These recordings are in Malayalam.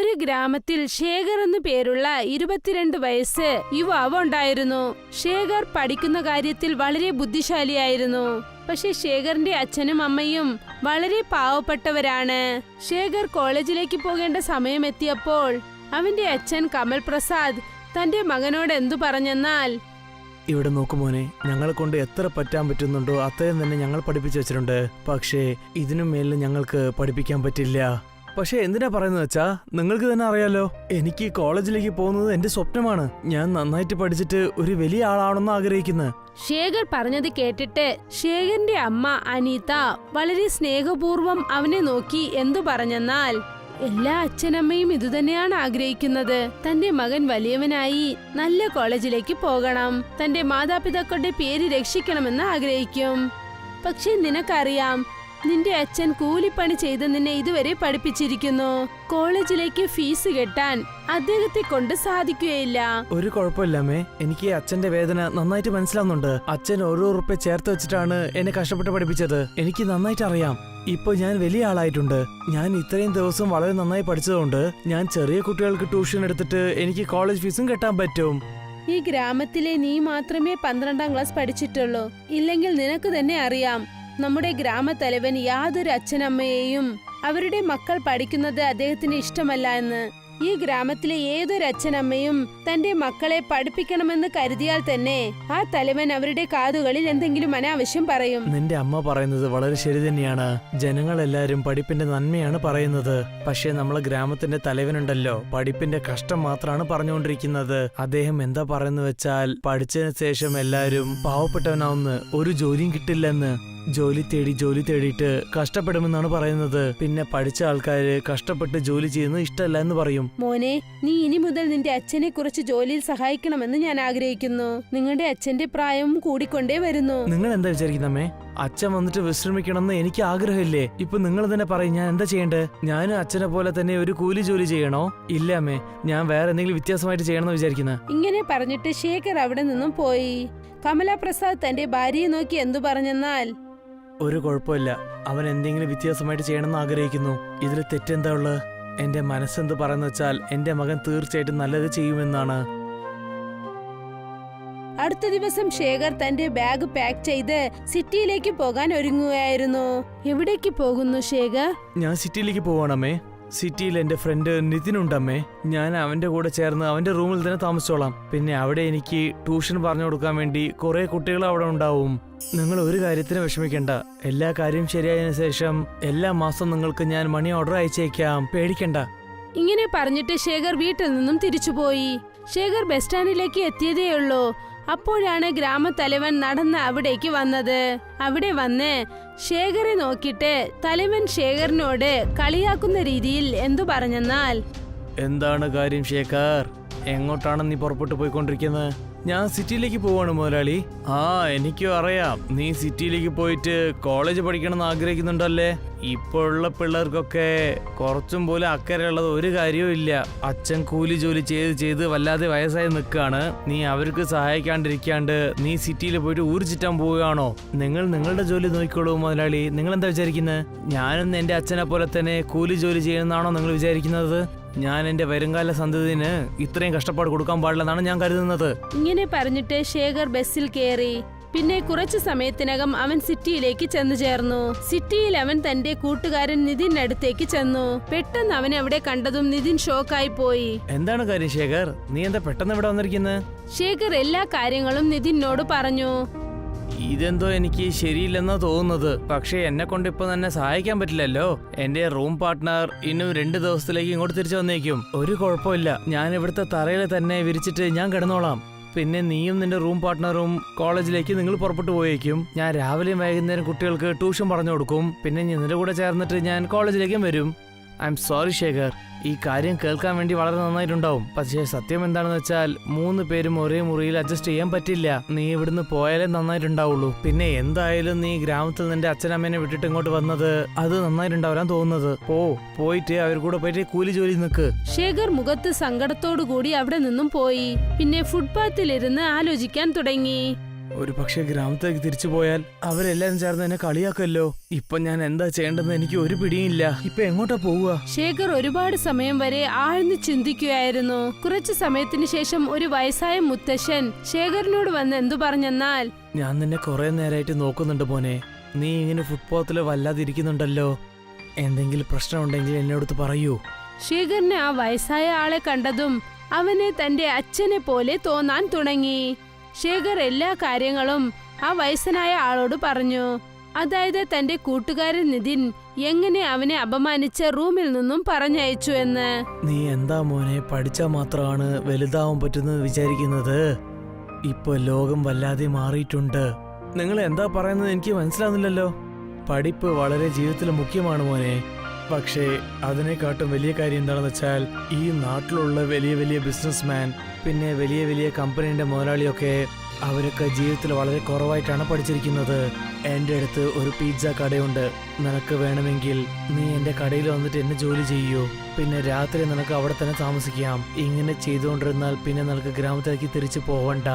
ഒരു ഗ്രാമത്തിൽ ശേഖർ എന്നു പേരുള്ള ഇരുപത്തിരണ്ട് വയസ്സ് യുവാവ് ഉണ്ടായിരുന്നു. ശേഖർ പഠിക്കുന്ന കാര്യത്തിൽ വളരെ ബുദ്ധിശാലിയായിരുന്നു. പക്ഷെ ശേഖറിന്റെ അച്ഛനും അമ്മയും വളരെ പാവപ്പെട്ടവരാണ്. ശേഖർ കോളേജിലേക്ക് പോകേണ്ട സമയം എത്തിയപ്പോൾ അവന്റെ അച്ഛൻ കമൽ പ്രസാദ് തന്റെ മകനോട് എന്തു പറഞ്ഞെന്നാൽ ഇവിടെ നോക്കു മോനെ ഞങ്ങളെ കൊണ്ട് എത്ര പറ്റാൻ പറ്റുന്നുണ്ടോ അത്രയും തന്നെ ഞങ്ങൾ പഠിപ്പിച്ചു വെച്ചിട്ടുണ്ട്. പക്ഷേ ഇതിനു മേലിൽ ഞങ്ങൾക്ക് പഠിപ്പിക്കാൻ പറ്റില്ല. പക്ഷെ എന്തിനാ പറയുന്നത് വെച്ചാ നിങ്ങൾക്ക് തന്നെ അറിയാലോ. എനിക്ക് കോളേജിലേക്ക് പോകുന്നത് എന്റെ സ്വപ്നമാണ്. ഞാൻ നന്നായിട്ട് പഠിച്ചിട്ട് ഒരു വലിയ ആളാണെന്ന് ആഗ്രഹിക്കുന്നത് ശേഖർ പറഞ്ഞത് കേട്ടിട്ട് ശേഖറിന്റെ അമ്മ അനീത വളരെ സ്നേഹപൂർവം അവനെ നോക്കി എന്തു പറഞ്ഞെന്നാൽ എല്ലാ അച്ഛനമ്മയും ഇതുതന്നെയാണ് ആഗ്രഹിക്കുന്നത്. തന്റെ മകൻ വലിയവനായി നല്ല കോളേജിലേക്ക് പോകണം. തന്റെ മാതാപിതാക്കളുടെ പേര് രക്ഷിക്കണമെന്ന് ആഗ്രഹിക്കും. പക്ഷെ നിനക്കറിയാം നിന്റെ അച്ഛൻ കൂലിപ്പണി ചെയ്ത് നിന്നെ ഇതുവരെ പഠിപ്പിച്ചിരിക്കുന്നു. കോളേജിലേക്ക് ഫീസ് കെട്ടാൻ അദ്ദേഹത്തെ കൊണ്ട് സാധിക്കുകയില്ല. ഒരു കുഴപ്പമില്ലമ്മേ എനിക്ക് അച്ഛന്റെ വേദന നന്നായിട്ട് മനസ്സിലാവുന്നുണ്ട്. അച്ഛൻ ഓരോ ഉറുപ്പ ചേർത്ത് വെച്ചിട്ടാണ് എന്നെ കഷ്ടപ്പെട്ട് പഠിപ്പിച്ചത്. എനിക്ക് നന്നായിട്ട് അറിയാം. ഇപ്പൊ ഞാൻ വലിയ ആളായിട്ടുണ്ട്. ഞാൻ ഇത്രയും ദിവസം വളരെ നന്നായി പഠിച്ചതുകൊണ്ട് ഞാൻ ചെറിയ കുട്ടികൾക്ക് ട്യൂഷൻ എടുത്തിട്ട് എനിക്ക് കോളേജ് ഫീസും കെട്ടാൻ പറ്റും. ഈ ഗ്രാമത്തിലെ നീ മാത്രമേ പന്ത്രണ്ടാം ക്ലാസ് പഠിച്ചിട്ടുള്ളൂ. ഇല്ലെങ്കിൽ നിനക്ക് തന്നെ അറിയാം. നമ്മുടെ ഗ്രാമത്തലവൻ യാതൊരു അച്ഛനമ്മയെയും അവരുടെ മക്കൾ പഠിക്കുന്നത് അദ്ദേഹത്തിന് ഇഷ്ടമല്ല എന്ന്. ഈ ഗ്രാമത്തിലെ ഏതൊരു അച്ഛനമ്മയും തന്റെ മക്കളെ പഠിപ്പിക്കണമെന്ന് കരുതിയാൽ തന്നെ ആ തലവൻ അവരുടെ കാതുകളിൽ എന്തെങ്കിലും അനാവശ്യം പറയും. നിന്റെ അമ്മ പറയുന്നത് വളരെ ശരി തന്നെയാണ്. ജനങ്ങളെല്ലാരും പഠിപ്പിന്റെ നന്മയാണ് പറയുന്നത്. പക്ഷേ നമ്മളെ ഗ്രാമത്തിന്റെ തലവനുണ്ടല്ലോ. പഠിപ്പിന്റെ കഷ്ടം മാത്രമാണ് പറഞ്ഞുകൊണ്ടിരിക്കുന്നത്. അദ്ദേഹം എന്താ പറയുന്നു വെച്ചാൽ പഠിച്ചതിന് ശേഷം എല്ലാരും പാവപ്പെട്ടവനാവുന്ന് ഒരു ജോലിയും കിട്ടില്ലെന്ന്. ജോലി തേടി ജോലി തേടിയിട്ട് കഷ്ടപ്പെടുമെന്നാണ് പറയുന്നത്. പിന്നെ പഠിച്ച ആൾക്കാര് കഷ്ടപ്പെട്ട് ജോലി ചെയ്യുന്നത് ഇഷ്ടമല്ല എന്ന് പറയും. മോനെ നീ ഇനി മുതൽ നിന്റെ അച്ഛനെ കുറിച്ച് ജോലിയിൽ സഹായിക്കണമെന്ന് ഞാൻ ആഗ്രഹിക്കുന്നു. നിങ്ങളുടെ അച്ഛന്റെ പ്രായവും കൂടിക്കൊണ്ടേ വരുന്നു. നിങ്ങൾ എന്താ വിചാരിക്കുന്നമ്മേ അച്ഛൻ വന്നിട്ട് വിശ്രമിക്കണമെന്ന് എനിക്ക് ആഗ്രഹമില്ലേ? ഇപ്പൊ നിങ്ങൾ തന്നെ പറയും ഞാൻ എന്താ ചെയ്യേണ്ടത് ഞാനും അച്ഛനെ പോലെ തന്നെ ഒരു കൂലി ജോലി ചെയ്യണോ? ഇല്ല അമ്മേ. ഞാൻ വേറെ എന്തെങ്കിലും വ്യത്യാസമായിട്ട് ചെയ്യണമെന്ന് വിചാരിക്കുന്നത് ഇങ്ങനെ പറഞ്ഞിട്ട് ശേഖർ അവിടെ നിന്നും പോയി. കമലാപ്രസാദ് തന്റെ ഭാര്യയെ നോക്കി എന്തു പറഞ്ഞെന്നാൽ? ഒരു കുഴപ്പമില്ല. അവൻ എന്തെങ്കിലും വ്യത്യാസമായിട്ട് ചെയ്യണമെന്ന് ആഗ്രഹിക്കുന്നു. ഇതിൽ തെറ്റെന്താ ഉള്ളത്? എന്റെ മനസ്സെന്ത് പറയുന്ന വെച്ചാൽ എന്റെ മകൻ തീർച്ചയായിട്ടും നല്ലത് ചെയ്യുമെന്നാണ്. അടുത്ത ദിവസം ശേഖർ തന്റെ ബാഗ് പാക്ക് ചെയ്ത് സിറ്റിയിലേക്ക് പോകാൻ ഒരുങ്ങുകയായിരുന്നു. എവിടേക്ക് പോകുന്നു ശേഖർ? ഞാൻ സിറ്റിയിലേക്ക് പോവാണമ്മേ സിറ്റിയിൽ എന്റെ ഫ്രണ്ട് നിതിൻ ഉണ്ടമ്മേ ഞാൻ അവന്റെ കൂടെ ചേർന്ന് അവന്റെ റൂമിൽ തന്നെ താമസിച്ചോളാം. പിന്നെ അവിടെ എനിക്ക് ട്യൂഷൻ പറഞ്ഞു കൊടുക്കാൻ വേണ്ടി കുറെ കുട്ടികൾ അവിടെ ഉണ്ടാവും. നിങ്ങൾ ഒരു കാര്യത്തിന് വിഷമിക്കണ്ട. എല്ലാ കാര്യവും ശരിയായതിനു ശേഷം എല്ലാ മാസം നിങ്ങൾക്ക് ഞാൻ മണി ഓർഡർ അയച്ചേക്കാം. പേടിക്കണ്ട. ഇങ്ങനെ പറഞ്ഞിട്ട് ശേഖർ വീട്ടിൽ നിന്നും തിരിച്ചുപോയി. ശേഖർ ബസ് സ്റ്റാൻഡിലേക്ക് എത്തിയതേയുള്ളൂ. അപ്പോഴാണ് ഗ്രാമത്തലവൻ നടന്ന് അവിടേക്ക് വന്നത്. അവിടെ വന്ന് ശേഖറെ നോക്കിയിട്ട് തലവൻ ശേഖറിനോട് കളിയാക്കുന്ന രീതിയിൽ എന്തു പറഞ്ഞെന്നാൽ എന്താണ് കാര്യം ശേഖർ? എങ്ങോട്ടാണ് നീ പുറപ്പെട്ടു പോയിക്കൊണ്ടിരിക്കുന്നത്? ഞാൻ സിറ്റിയിലേക്ക് പോവാണ് മുതലാളി ആ എനിക്കും അറിയാം. നീ സിറ്റിയിലേക്ക് പോയിട്ട് കോളേജ് പഠിക്കണമെന്ന് ആഗ്രഹിക്കുന്നുണ്ടല്ലേ? ഇപ്പോഴുള്ള പിള്ളേർക്കൊക്കെ കുറച്ചും പോലും അക്കരയുള്ളത് ഒരു കാര്യവും ഇല്ല. അച്ഛൻ കൂലി ജോലി ചെയ്ത് ചെയ്ത് വല്ലാതെ വയസ്സായി നിൽക്കുകയാണ്. നീ അവർക്ക് സഹായിക്കാണ്ടിരിക്കാണ്ട് നീ സിറ്റിയിൽ പോയിട്ട് ഊർജിറ്റാൻ പോവുകയാണോ? നിങ്ങൾ നിങ്ങളുടെ ജോലി നോക്കിക്കോളൂ മുതലാളി നിങ്ങൾ എന്താ വിചാരിക്കുന്നത് ഞാനും എന്റെ അച്ഛനെ പോലെ തന്നെ കൂലി ജോലി ചെയ്യുന്നതാണോ നിങ്ങൾ വിചാരിക്കുന്നത്? ഞാൻ എന്റെ വരുംകാല സന്തതിന് ഇത്രയും കഷ്ടപ്പാട് കൊടുക്കാൻ പാടില്ലെന്നാണ് ഞാൻ കരുതുന്നത്. ഇങ്ങനെ പറഞ്ഞിട്ട് ശേഖർ ബസ്സിൽ കയറി പിന്നെ കുറച്ചു സമയത്തിനകം അവൻ സിറ്റിയിലേക്ക് ചെന്നു ചേർന്നു. സിറ്റിയിൽ അവൻ തന്റെ കൂട്ടുകാരൻ നിതിനടുത്തേക്ക് ചെന്നു. പെട്ടെന്ന് അവനെ അവിടെ കണ്ടതും നിതിൻ ഷോക്കായി പോയി. എന്താണ് കാര്യം ശേഖർ? നീ എന്താ പെട്ടെന്ന് ഇവിടെ വന്നിരിക്കുന്നത് ശേഖർ എല്ലാ കാര്യങ്ങളും നിതിനോട് പറഞ്ഞു. ഇതെന്തോ എനിക്ക് ശരിയില്ലെന്നാ തോന്നുന്നത്. പക്ഷേ എന്നെ കൊണ്ട് ഇപ്പൊ തന്നെ സഹായിക്കാൻ പറ്റില്ലല്ലോ. എന്റെ റൂം പാർട്ട്ണർ ഇന്നും രണ്ട് ദിവസത്തിലേക്ക് ഇങ്ങോട്ട് തിരിച്ചു വന്നേക്കും. ഒരു കുഴപ്പമില്ല. ഞാൻ ഇവിടുത്തെ തറയിൽ തന്നെ വിരിച്ചിട്ട് ഞാൻ കിടന്നോളാം. പിന്നെ നീയും നിന്റെ റൂം പാർട്ട്ണറും കോളേജിലേക്ക് നിങ്ങൾ പുറപ്പെട്ടു പോയേക്കും. ഞാൻ രാവിലെയും വൈകുന്നേരം കുട്ടികൾക്ക് ട്യൂഷൻ പറഞ്ഞു കൊടുക്കും. പിന്നെ നിന്റെ കൂടെ ചേർന്നിട്ട് ഞാൻ കോളേജിലേക്കും വരും. I'm sorry Shekhar. ഈ കാര്യം കേൾക്കാൻ വേണ്ടി വളരെ നന്നായിട്ടുണ്ടാവും. പക്ഷേ സത്യം എന്താണെന്ന് വെച്ചാൽ മൂന്ന് പേരും ഒരേ മുറിയിൽ അഡ്ജസ്റ്റ് ചെയ്യാൻ പറ്റില്ല. നീ ഇവിടുന്ന് പോയാലേ നന്നായിട്ടുണ്ടാവുള്ളൂ. പിന്നെ എന്തായാലും നീ ഗ്രാമത്തിൽ നിന്റെ അച്ഛനമ്മേനെ വിട്ടിട്ട് ഇങ്ങോട്ട് വന്നത് അത് നന്നായിട്ടുണ്ടാവരാൻ തോന്നുന്നത്. പോ പോയിട്ട് അവർ കൂടെ പോയിട്ട് കൂലി ജോലി നിൽക്ക് ശേഖർ മുഖത്ത് സങ്കടത്തോടു കൂടി അവിടെ നിന്നും പോയി. പിന്നെ ഫുട്പാത്തിലിരുന്ന് ആലോചിക്കാൻ തുടങ്ങി. ഒരു പക്ഷെ ഗ്രാമത്തേക്ക് തിരിച്ചു പോയാൽ അവരെല്ലാരും ചേർന്ന് എന്നെ കളിയാക്കല്ലോ. ഇപ്പൊ ഞാൻ എന്താ ചെയ്യേണ്ടെന്ന് എനിക്ക് ഒരു പിടിയില്ല ഇപ്പൊ എങ്ങോട്ടാ പോവുക? ശേഖർ ഒരുപാട് സമയം വരെ ആഴ്ന്നു ചിന്തിക്കുകയായിരുന്നു. കുറച്ചു സമയത്തിന് ശേഷം ഒരു വയസ്സായ മുത്തശ്ശൻ ശേഖറിനോട് വന്ന് എന്തു പറഞ്ഞെന്നാൽ ഞാൻ നിന്നെ കുറെ നേരമായിട്ട് നോക്കുന്നുണ്ട് മോനെ. നീ ഇങ്ങനെ ഫുട്പാത്തിൽ വല്ലാതിരിക്കുന്നുണ്ടല്ലോ. എന്തെങ്കിലും പ്രശ്നമുണ്ടെങ്കിൽ എന്നോടത്ത് പറയൂ. ശേഖറിന് ആ വയസ്സായ ആളെ കണ്ടതും അവനെ തന്റെ അച്ഛനെ പോലെ തോന്നാൻ തുടങ്ങി. ശേഖർ എല്ലാ കാര്യങ്ങളും ആ വയസ്സനായ ആളോട് പറഞ്ഞു. അതായത് തന്റെ കൂട്ടുകാരൻ നിതിൻ എങ്ങനെ അവനെ അപമാനിച്ച റൂമിൽ നിന്നും പറഞ്ഞയച്ചു എന്ന്. നീ എന്താ മോനെ പഠിച്ചാൽ മാത്രമാണ് വലുതാവാൻ പറ്റുന്നത് വിചാരിക്കുന്നത്? ഇപ്പൊ ലോകം വല്ലാതെ മാറിയിട്ടുണ്ട്. നിങ്ങൾ എന്താ പറയുന്നത് എനിക്ക് മനസ്സിലാവുന്നില്ലല്ലോ. പഠിപ്പ് വളരെ ജീവിതത്തിൽ മുഖ്യമാണ് മോനെ. പക്ഷേ അതിനെക്കാട്ടും വലിയ കാര്യം എന്താണെന്ന് വെച്ചാൽ ഈ നാട്ടിലുള്ള വലിയ വലിയ ബിസിനസ്മാൻ പിന്നെ വലിയ വലിയ കമ്പനിയുടെ മുതലാളിയൊക്കെ അവരൊക്കെ ജീവിതത്തിൽ വളരെ കുറവായിട്ടാണ് പഠിച്ചിരിക്കുന്നത്. എന്റെ അടുത്ത് ഒരു പിസ്സ കടയുണ്ട്. നിനക്ക് വേണമെങ്കിൽ നീ എന്റെ കടയിൽ വന്നിട്ട് എന്നെ ജോലി ചെയ്യൂ. പിന്നെ രാത്രി നിനക്ക് അവിടെ തന്നെ താമസിക്കാം. ഇങ്ങനെ ചെയ്തുകൊണ്ടിരുന്നാൽ പിന്നെ നിനക്ക് ഗ്രാമത്തിലേക്ക് തിരിച്ചു പോവണ്ട.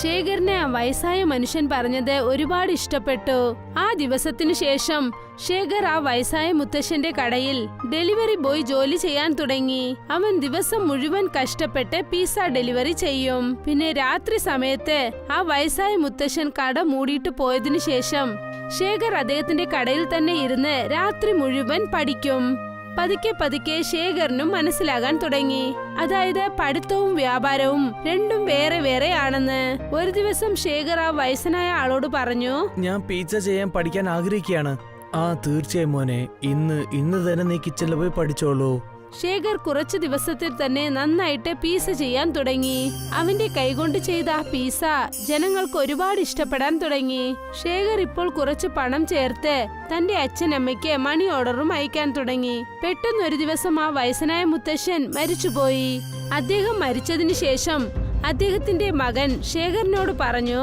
ശേഖറിനെ ആ വയസ്സായ മനുഷ്യൻ പറഞ്ഞത് ഒരുപാട് ഇഷ്ടപ്പെട്ടു. ആ ദിവസത്തിനു ശേഷം ശേഖർ ആ വയസ്സായ മുത്തശ്ശന്റെ കടയിൽ ഡെലിവറി ബോയ് ജോലി ചെയ്യാൻ തുടങ്ങി. അവൻ ദിവസം മുഴുവൻ കഷ്ടപ്പെട്ട് പിസ്സ ഡെലിവറി ചെയ്യും. പിന്നെ രാത്രി സമയത്ത് ആ വയസ്സായ മുത്തശ്ശൻ കട മൂടിയിട്ട് പോയതിനു ശേഷം ശേഖർ അദ്ദേഹത്തിന്റെ കടയിൽ തന്നെ ഇരുന്ന് രാത്രി മുഴുവൻ പഠിക്കും. പതുക്കെ പതുക്കെ ശേഖറിനും മനസ്സിലാകാൻ തുടങ്ങി. അതായത് പഠിത്തവും വ്യാപാരവും രണ്ടും വേറെ വേറെ ആണെന്ന്. ഒരു ദിവസം ശേഖർ ആ വയസ്സനായ ആളോട് പറഞ്ഞു ഞാൻ പിസ്സ ചെയ്യാൻ പഠിക്കാൻ ആഗ്രഹിക്കുകയാണ്. ആ തീർച്ചയായും മോനെ. ഇന്ന് ഇന്ന് തന്നെ നീ കിച്ചണിൽ പോയി പഠിച്ചോളൂ. ശേഖർ കുറച്ചു ദിവസത്തിൽ തന്നെ നന്നായിട്ട് പീസ ചെയ്യാൻ തുടങ്ങി. അവന്റെ കൈകൊണ്ട് ചെയ്ത ആ പീസ ജനങ്ങൾക്ക് ഒരുപാട് ഇഷ്ടപ്പെടാൻ തുടങ്ങി. ശേഖർ ഇപ്പോൾ കുറച്ച് പണം ചേർത്ത് തന്റെ അച്ഛനമ്മയ്ക്ക് മണി ഓർഡറും അയക്കാൻ തുടങ്ങി. പെട്ടെന്ന് ഒരു ദിവസം ആ വയസ്സനായ മുത്തശ്ശൻ മരിച്ചുപോയി. അദ്ദേഹം മരിച്ചതിന് ശേഷം അദ്ദേഹത്തിന്റെ മകൻ ശേഖറിനോട് പറഞ്ഞു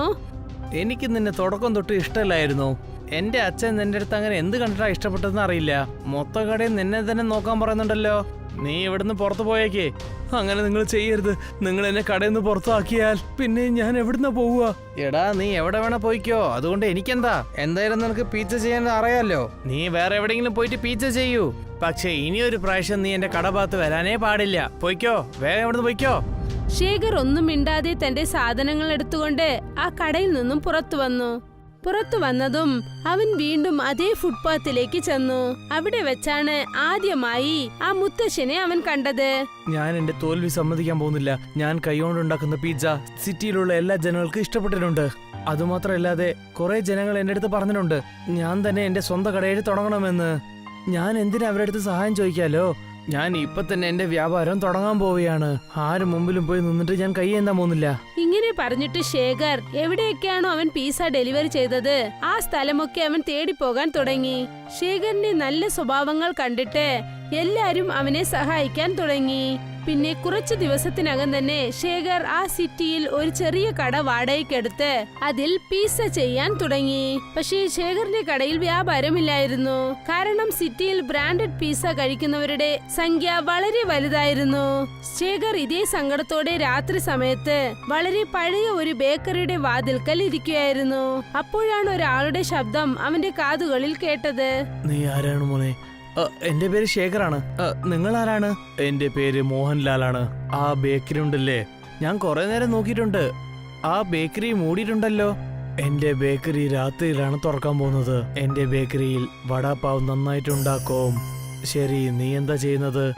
എനിക്ക് നിന്നെ തുടക്കം തൊട്ട് ഇഷ്ടമല്ലായിരുന്നു. എന്റെ അച്ഛൻ നിന്റെ അടുത്ത് അങ്ങനെ എന്ത് കണ്ടിട്ടാ ഇഷ്ടപ്പെട്ടതെന്ന് അറിയില്ല. മൊത്തം കടയിൽ നിന്നെ തന്നെ നോക്കാൻ പറയുന്നുണ്ടല്ലോ. നീ ഇവിടുന്ന് പുറത്തു പോയേക്കേ. അങ്ങനെ നിങ്ങൾ ചെയ്യരുത്. നിങ്ങൾ എന്നെ കടയിൽ നിന്ന് പുറത്താക്കിയാൽ പിന്നെ ഞാൻ എവിടുന്ന പോവുക? എടാ നീ എവിടെ വേണ പോയിക്കോ. അതുകൊണ്ട് എനിക്കെന്താ? എന്തായാലും നിനക്ക് പീച്ച ചെയ്യാൻ അറിയാലോ. നീ വേറെ എവിടെയെങ്കിലും പോയിട്ട് പീച്ച ചെയ്യൂ. പക്ഷേ ഇനിയൊരു പ്രാവശ്യം നീ എന്റെ കടഭാഗത്ത് വരാനേ പാടില്ല. പോയിക്കോ. വേഗം എവിടുന്ന് പോയിക്കോ. ശേഖർ ഒന്നും മിണ്ടാതെ തന്റെ സാധനങ്ങൾ എടുത്തുകൊണ്ട് ആ കടയിൽ നിന്നും പുറത്തു വന്നു. പുറത്തു വന്നതും അവൻ വീണ്ടും അതേ ഫുട്പാത്തിലേക്ക് ചെന്നു. അവിടെ വെച്ചാണ് ആദ്യമായി ആ മുത്തശ്ശനെ അവൻ കണ്ടത്. ഞാൻ എന്റെ തോൽവി സമ്മതിക്കാൻ പോകുന്നില്ല. ഞാൻ കൈകൊണ്ടുണ്ടാക്കുന്ന പിജ്ജ സിറ്റിയിലുള്ള എല്ലാ ജനങ്ങൾക്കും ഇഷ്ടപ്പെട്ടിട്ടുണ്ട്. അതുമാത്രമല്ലാതെ കുറെ ജനങ്ങൾ എന്റെ അടുത്ത് പറഞ്ഞിട്ടുണ്ട്. ഞാൻ തന്നെ എന്റെ സ്വന്തം കടയിൽ തുടങ്ങണമെന്ന്. ഞാൻ എന്തിനാ അവരുടെ അടുത്ത് സഹായം ചോദിക്കാലോ? ഞാൻ ഇപ്പൊ തന്നെ എന്റെ വ്യാപാരം തുടങ്ങാൻ പോവുകയാണ്. ആരും മുമ്പിലും പോയി നിന്നിട്ട് ഞാൻ കൈ എന്താ പോകുന്നില്ല ഇങ്ങനെ പറഞ്ഞിട്ട് ശേഖർ എവിടെയൊക്കെയാണോ അവൻ പീസ ഡെലിവറി ചെയ്തത്. ആ സ്ഥലമൊക്കെ അവൻ തേടി പോകാൻ തുടങ്ങി. ശേഖറിന്റെ നല്ല സ്വഭാവങ്ങൾ കണ്ടിട്ട് എല്ലാരും അവനെ സഹായിക്കാൻ തുടങ്ങി. പിന്നെ കുറച്ചു ദിവസത്തിനകം തന്നെ ശേഖർ ആ സിറ്റിയിൽ ഒരു ചെറിയ കട വാടകയ്ക്കെടുത്ത് അതിൽ പീസ ചെയ്യാൻ തുടങ്ങി. പക്ഷേ ശേഖറിന്റെ കടയിൽ വ്യാപാരമില്ലായിരുന്നു. കാരണം സിറ്റിയിൽ ബ്രാൻഡഡ് പീസ കഴിക്കുന്നവരുടെ സംഖ്യ വളരെ വലുതായിരുന്നു. ശേഖർ ഇതേ സങ്കടത്തോടെ രാത്രി സമയത്ത് വളരെ പഴയ ഒരു ബേക്കറിയുടെ വാതിൽക്കൽ ഇരിക്കുകയായിരുന്നു. അപ്പോഴാണ് ഒരാളുടെ ശബ്ദം അവന്റെ കാതുകളിൽ കേട്ടത്. നീ ആരാണ് മോനെ? എന്റെ പേര് ശേഖറാണ്. നിങ്ങൾ ആരാണ് എന്റെ പേര് മോഹൻലാലാണ്. ആ ബേക്കറി ഉണ്ടല്ലേ? ഞാൻ കുറെ നേരം നോക്കിയിട്ടുണ്ട്. ആ ബേക്കറി മൂടിയിട്ടുണ്ടല്ലോ. എന്റെ ബേക്കറി രാത്രിയിലാണ് തുറക്കാൻ പോകുന്നത്. എന്റെ ബേക്കറിയിൽ വടാപ്പാവ് നന്നായിട്ടുണ്ടാക്കും. ശരി നീ എന്താ ചെയ്യുന്നത്?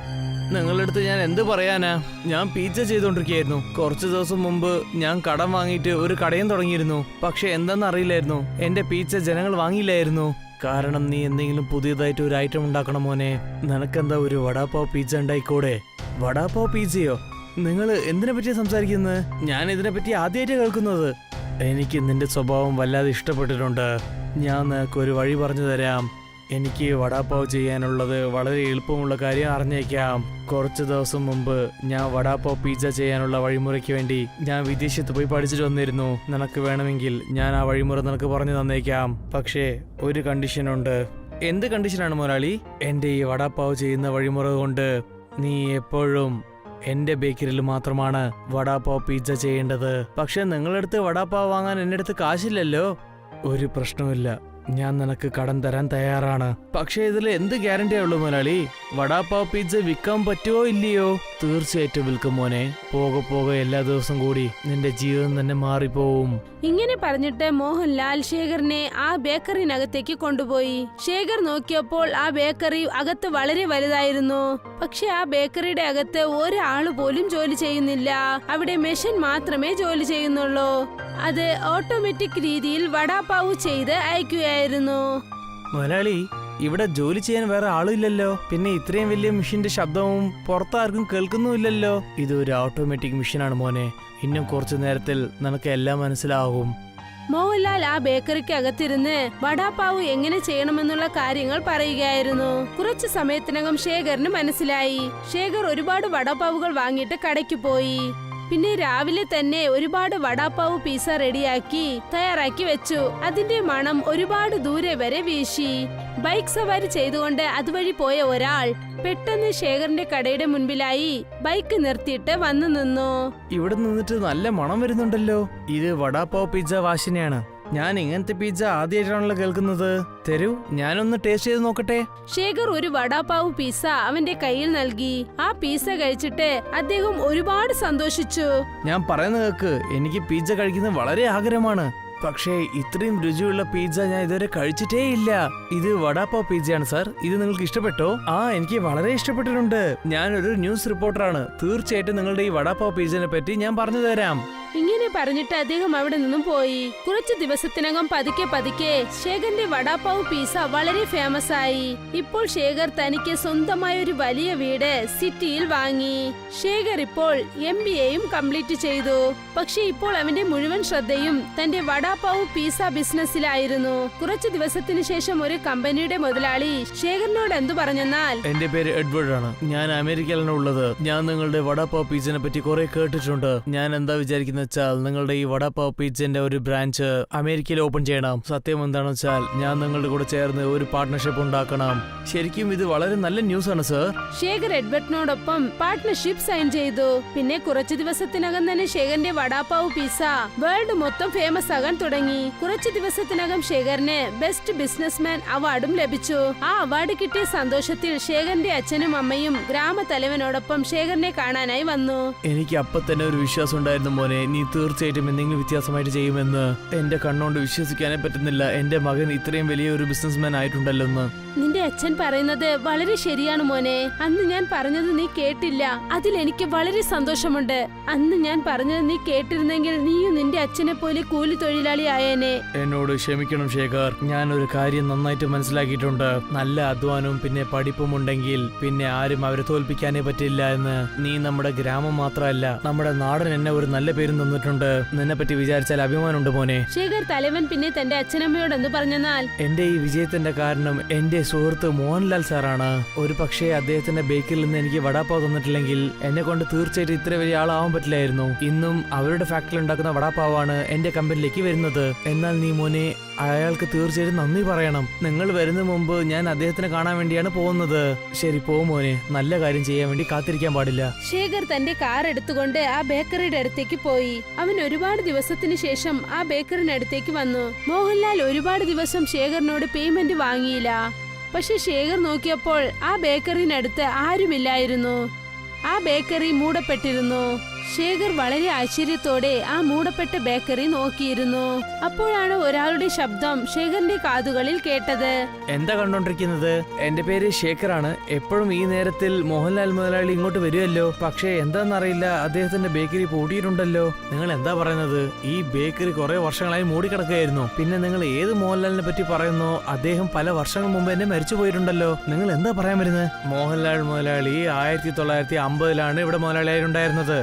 നിങ്ങളുടെ അടുത്ത് ഞാൻ എന്ത് പറയാനാ? ഞാൻ പീച്ച ചെയ്തുകൊണ്ടിരിക്കുകയായിരുന്നു കുറച്ച് ദിവസം മുമ്പ് ഞാൻ കടം വാങ്ങിയിട്ട് ഒരു കടയും തുടങ്ങിയിരുന്നു. പക്ഷെ എന്തെന്ന് അറിയില്ലായിരുന്നു. എന്റെ പീച്ച ജനങ്ങൾ വാങ്ങിയില്ലായിരുന്നു. കാരണം നീ എന്തെങ്കിലും പുതിയതായിട്ട് ഒരു ഐറ്റം ഉണ്ടാക്കണം മോനെ? നിനക്കെന്താ ഒരു വടാപ്പാവ് പിസ്സ ഉണ്ടായിക്കോടെ? വടാപ്പാവ് പിസ്സയോ നിങ്ങൾ എന്തിനെ പറ്റിയാ സംസാരിക്കുന്നത് ഞാൻ ഇതിനെ പറ്റി ആദ്യമായിട്ട് കേൾക്കുന്നത്. എനിക്ക് നിന്റെ സ്വഭാവം വല്ലാതെ ഇഷ്ടപ്പെട്ടിട്ടുണ്ട്. ഞാൻ നിനക്ക് ഒരു വഴി പറഞ്ഞു തരാം. എനിക്ക് വടാപ്പാവ് ചെയ്യാനുള്ളത് വളരെ എളുപ്പമുള്ള കാര്യം അറിഞ്ഞേക്കാം. കുറച്ച് ദിവസം മുമ്പ് ഞാൻ വടാപ്പാവ് പിസ്സ ചെയ്യാനുള്ള വഴിമുറയ്ക്ക് വേണ്ടി ഞാൻ വിദേശത്ത് പോയി പഠിച്ചിട്ട് വന്നിരുന്നു. നിനക്ക് വേണമെങ്കിൽ ഞാൻ ആ വഴിമുറ നിനക്ക് പറഞ്ഞു തന്നേക്കാം. പക്ഷേ ഒരു കണ്ടീഷനുണ്ട് എന്ത് കണ്ടീഷനാണ് മുതലാളി എന്റെ ഈ വടാപ്പാവ് ചെയ്യുന്ന വഴിമുറ കൊണ്ട് നീ എപ്പോഴും എന്റെ ബേക്കറിയിൽ മാത്രമാണ് വടാപ്പാവ് പിസ്സ ചെയ്യേണ്ടത്. പക്ഷെ നിങ്ങളടുത്ത് വടാപ്പാവ് വാങ്ങാൻ എന്റെ അടുത്ത് കാശില്ലല്ലോ? ഒരു പ്രശ്നവുമില്ല. ഞാൻ നിനക്ക് കടം തരാൻ തയ്യാറാണ്. പക്ഷേ ഇതിൽ എന്ത് ഗ്യാരണ്ടിയാ ഉള്ളു മുതലാളി? വടാപ്പാവ് പിജ്ജ വിൽക്കാൻ പറ്റുമോ ഇല്ലയോ? തീർച്ചയായിട്ടും വിൽക്കും മോനെ. പോകെ പോകെ എല്ലാ ദിവസം കൂടി നിന്റെ ജീവിതം തന്നെ മാറിപ്പോവും. ഇങ്ങനെ പറഞ്ഞിട്ട് മോഹൻലാൽ ശേഖറിനെ ആ ബേക്കറിനകത്തേക്ക് കൊണ്ടുപോയി. ശേഖർ നോക്കിയപ്പോൾ ആ ബേക്കറി അകത്ത് വളരെ വലുതായിരുന്നു. പക്ഷെ ആ ബേക്കറിയുടെ അകത്ത് ഒരാൾ പോലും ജോലി ചെയ്യുന്നില്ല. അവിടെ മെഷീൻ മാത്രമേ ജോലി ചെയ്യുന്നുള്ളൂ. അത് ഓട്ടോമാറ്റിക് രീതിയിൽ വടാപാവ് ചെയ്ത് അയക്കുകയായിരുന്നു. മുതലാളി ഇവിടെ ജോലി ചെയ്യാൻ വേറെ ആളുമില്ലല്ലോ. പിന്നെ ഇത്രയും വലിയ മെഷീന്റെ ശബ്ദവും പുറത്താർക്കും കേൾക്കുന്നുമില്ലല്ലോ. ഇത് ഒരു ഓട്ടോമാറ്റിക് മെഷീനാണ് മോനെ. ഇന്നും കുറച്ചു നേരത്തിൽ നിനക്ക് എല്ലാം മനസ്സിലാവും. മോഹൻലാൽ ആ ബേക്കറിക്ക് അകത്തിരുന്ന് വടാപാവ് എങ്ങനെ ചെയ്യണമെന്നുള്ള കാര്യങ്ങൾ പറയുകയായിരുന്നു. കുറച്ചു സമയത്തിനകം ശേഖറിന് മനസ്സിലായി. ശേഖർ ഒരുപാട് വടാപാവുകൾ വാങ്ങിയിട്ട് കടയ്ക്ക് പോയി. പിന്നെ രാവിലെ തന്നെ ഒരുപാട് വടാപ്പാവ് പീസ റെഡിയാക്കി തയ്യാറാക്കി വെച്ചു. അതിന്റെ മണം ഒരുപാട് ദൂരെ വരെ വീശി. ബൈക്ക് സവാരി ചെയ്തുകൊണ്ട് അതുവഴി പോയ ഒരാൾ പെട്ടെന്ന് ശേഖറിന്റെ കടയുടെ മുൻപിലായി ബൈക്ക് നിർത്തിയിട്ട് വന്നു നിന്നു. ഇവിടെ നിന്നിട്ട് നല്ല മണം വരുന്നുണ്ടല്ലോ. ഇത് വടാപ്പാവ് പിസ്സ വാശിനെയാണ്. ഞാൻ ഇങ്ങനത്തെ പിജ്ജ ആദ്യമായിട്ടാണല്ലോ കേൾക്കുന്നത്. തരൂ ഞാനൊന്ന് ടേസ്റ്റ് ചെയ്ത് നോക്കട്ടെ. ശേഖർ ഒരു വടാപാവ് പിസ്സ അവന്റെ കയ്യിൽ നൽകി. ആ പിസ്സ കഴിച്ചിട്ട് അദ്ദേഹം ഒരുപാട് സന്തോഷിച്ചു. ഞാൻ പറയുന്ന കേക്ക് എനിക്ക് പിജ്ജ കഴിക്കുന്നത് വളരെ ആഗ്രഹമാണ്. പക്ഷേ ഇത്രയും രുചിയുള്ള പിസ്സ ഞാൻ ഇതുവരെ കഴിച്ചിട്ടേ ഇല്ല ഇത് വടാപ്പാവ് പിസ്സയാണ് സാർ ഇത് നിങ്ങൾക്ക് ഇഷ്ടപ്പെട്ടോ? ആ എനിക്ക് വളരെ ഇഷ്ടപ്പെട്ടിട്ടുണ്ട്. ഞാനൊരു ന്യൂസ് റിപ്പോർട്ടറാണ് തീർച്ചയായിട്ടും നിങ്ങളുടെ ഈ വടാപ്പാവ് പിസ്സനെ പറ്റി ഞാൻ പറഞ്ഞു തരാം. ഇങ്ങനെ പറഞ്ഞിട്ട് അദ്ദേഹം അവിടെ നിന്നും പോയി. കുറച്ചു ദിവസത്തിനകം പതുക്കെ പതുക്കെ ശേഖറിന്റെ വടാപ്പാവ് പീസ വളരെ ഫേമസ് ആയി. ഇപ്പോൾ ശേഖർ തനിക്ക് സ്വന്തമായ ഒരു വലിയ വീട് സിറ്റിയിൽ വാങ്ങി. ശേഖർ ഇപ്പോൾ എം ബി എയും കംപ്ലീറ്റ് ചെയ്തു. പക്ഷെ ഇപ്പോൾ അവന്റെ മുഴുവൻ ശ്രദ്ധയും തന്റെ വടാപ്പാവ് പിസ ബിസിനസ്സിലായിരുന്നു. കുറച്ചു ദിവസത്തിന് ശേഷം ഒരു കമ്പനിയുടെ മുതലാളി ശേഖറിനോട് എന്തു പറഞ്ഞെന്നാൽ? എന്റെ പേര് എഡ്വേർഡ് ആണ് ഞാൻ അമേരിക്കയിലാണ് ഉള്ളത്. ഞാൻ നിങ്ങളുടെ വടാപാവ് പിസിനെ പറ്റി കുറെ കേട്ടിട്ടുണ്ട്. ഞാൻ എന്താ വിചാരിക്കുന്ന വെച്ചാൽ നിങ്ങളുടെ ഈ വടാപാവ് പിസിന്റെ ഒരു ബ്രാഞ്ച് അമേരിക്കയിൽ ഓപ്പൺ ചെയ്യണം. സത്യം എന്താണെന്ന് വെച്ചാൽ ഞാൻ നിങ്ങളുടെ കൂടെ ചേർന്ന് ഒരു പാർട്ട്ണർഷിപ്പ് ഉണ്ടാക്കണം. ശരിക്കും ഇത് വളരെ നല്ല ന്യൂസ് ആണ് സർ ശേഖർ എഡ്വേർഡിനോടൊപ്പം പാർട്ട്ണർഷിപ്പ് സൈൻ ചെയ്തു. പിന്നെ കുറച്ചു ദിവസത്തിനകം തന്നെ ശേഖറിന്റെ വടാപ്പാവ് പിസ വേൾഡ് മൊത്തം ഫേമസ് ആകാൻ തുടങ്ങി. കുറച്ചു ദിവസത്തിനകം ശേഖറിന് ബെസ്റ്റ് ബിസിനസ്മാൻ അവാർഡും ലഭിച്ചു. ആ അവാർഡ് കിട്ടിയ സന്തോഷത്തിൽ ശേഖറിന്റെ അച്ഛനും അമ്മയും ഗ്രാമത്തലവനോടൊപ്പം ശേഖറിനെ കാണാനായി വന്നു. എനിക്ക് അപ്പൊ തന്നെ ഒരു വിശ്വാസം ഉണ്ടായിരുന്നു മോനെ. നീ തീർച്ചയായിട്ടും എന്തെങ്കിലും വ്യത്യാസമായിട്ട് ചെയ്യുമെന്ന്. എന്റെ കണ്ണുകൊണ്ട് വിശ്വസിക്കാനേ പറ്റുന്നില്ല. എന്റെ മകൻ ഇത്രയും വലിയ ഒരു ബിസിനസ്മാൻ ആയിട്ടുണ്ടല്ലോ എന്ന് നിന്റെ അച്ഛൻ പറയുന്നത് വളരെ ശരിയാണ് മോനെ. അന്ന് ഞാൻ പറഞ്ഞത് നീ കേട്ടില്ല. അതിൽ എനിക്ക് വളരെ സന്തോഷമുണ്ട്. അന്ന് ഞാൻ പറഞ്ഞത് നീ കേട്ടിരുന്നെങ്കിൽ നീയും നിന്റെ അച്ഛനെ പോലെ കൂലി തൊഴിലാളി ആയേനെ എന്നോട് ക്ഷമിക്കണം ശേഖർ. ഞാൻ ഒരു കാര്യം നന്നായിട്ട് മനസ്സിലാക്കിയിട്ടുണ്ട്. നല്ല അധ്വാനവും പിന്നെ പഠിപ്പും ഉണ്ടെങ്കിൽ പിന്നെ ആരും അവരെ തോൽപ്പിക്കാനേ പറ്റില്ല എന്ന്. നീ നമ്മുടെ ഗ്രാമം മാത്രമല്ല നമ്മുടെ നാടൻ എന്നെ ഒരു നല്ല പേരും തന്നിട്ടുണ്ട്. നിന്നെ പറ്റി വിചാരിച്ചാൽ അഭിമാനമുണ്ട് മോനെ. ശേഖർ തലവൻ പിന്നെ തന്റെ അച്ഛനമ്മയോട് എന്ത് പറഞ്ഞാൽ എന്റെ ഈ വിജയത്തിന്റെ കാരണം എന്റെ സുഹൃത്ത് മോഹൻലാൽ സാറാണ്. ഒരു പക്ഷേ അദ്ദേഹത്തിന്റെ ബേക്കിൽ നിന്ന് എനിക്ക് വടാപ്പാവ് തന്നിട്ടില്ലെങ്കിൽ എന്നെ കൊണ്ട് തീർച്ചയായിട്ടും ഇത്ര വലിയ ആളാവാൻ പറ്റില്ലായിരുന്നു. ഇന്നും അവരുടെ ഫാക്ടറിയിൽ ഉണ്ടാക്കുന്ന വടാപ്പാവാണ് എന്റെ കമ്പനിയിലേക്ക് വരുന്നത്. എന്നാൽ നീ മോനെ അയാൾക്ക് തീർച്ചയായിട്ടും നന്ദി പറയണം. നിങ്ങൾ വരുന്ന മുമ്പ് ഞാൻ അദ്ദേഹത്തിനെ കാണാൻ വേണ്ടിയാണ് പോകുന്നത്. ശരി പോ മോനെ. നല്ല കാര്യം ചെയ്യാൻ വേണ്ടി കാത്തിരിക്കാൻ പാടില്ല. ശേഖർ തന്റെ കാർ എടുത്തുകൊണ്ട് ആ ബേക്കറിയുടെ അടുത്തേക്ക് പോയി. അവൻ ഒരുപാട് ദിവസത്തിന് ശേഷം ആ ബേക്കറിനടുത്തേക്ക് വന്നു. മോഹൻലാൽ ഒരുപാട് ദിവസം ശേഖറിനോട് പേയ്മെന്റ് വാങ്ങിയില്ല. പക്ഷെ ശേഖർ നോക്കിയപ്പോൾ ആ ബേക്കറിനടുത്ത് ആരുമില്ലായിരുന്നു. ആ ബേക്കറി മൂടപ്പെട്ടിരുന്നു. ശേഖർ വളരെ ആശ്ചര്യത്തോടെ ആ മൂടപ്പെട്ട ബേക്കറി നോക്കിയിരുന്നു. അപ്പോഴാണ് ഒരാളുടെ ശബ്ദം ശേഖറിന്റെ കാതുകളിൽ കേട്ടത്. എന്താ കണ്ടോണ്ടിരിക്കുന്നത്? എന്റെ പേര് ശേഖറാണ്. എപ്പോഴും ഈ നേരത്തിൽ മോഹൻലാൽ മുതലാളി ഇങ്ങോട്ട് വരുമല്ലോ പക്ഷേ എന്താണെന്നറിയില്ല. അദ്ദേഹത്തിന്റെ ബേക്കറി പൂട്ടിയിട്ടുണ്ടല്ലോ. നിങ്ങൾ എന്താ പറയുന്നത്? ഈ ബേക്കറി കുറെ വർഷങ്ങളായി മൂടിക്കിടക്കുകയായിരുന്നു. പിന്നെ നിങ്ങൾ ഏത് മോഹൻലാലിനെ പറ്റി പറയുന്നു? അദ്ദേഹം പല വർഷങ്ങൾ മുമ്പ് എന്നെ മരിച്ചു പോയിട്ടുണ്ടല്ലോ. നിങ്ങൾ എന്താ പറയാൻ വരുന്നത്? മോഹൻലാൽ മുതലാളി ആയിരത്തി തൊള്ളായിരത്തി അമ്പതിലാണ് ഇവിടെ മുതലാളിയായി ഉണ്ടായിരുന്നത്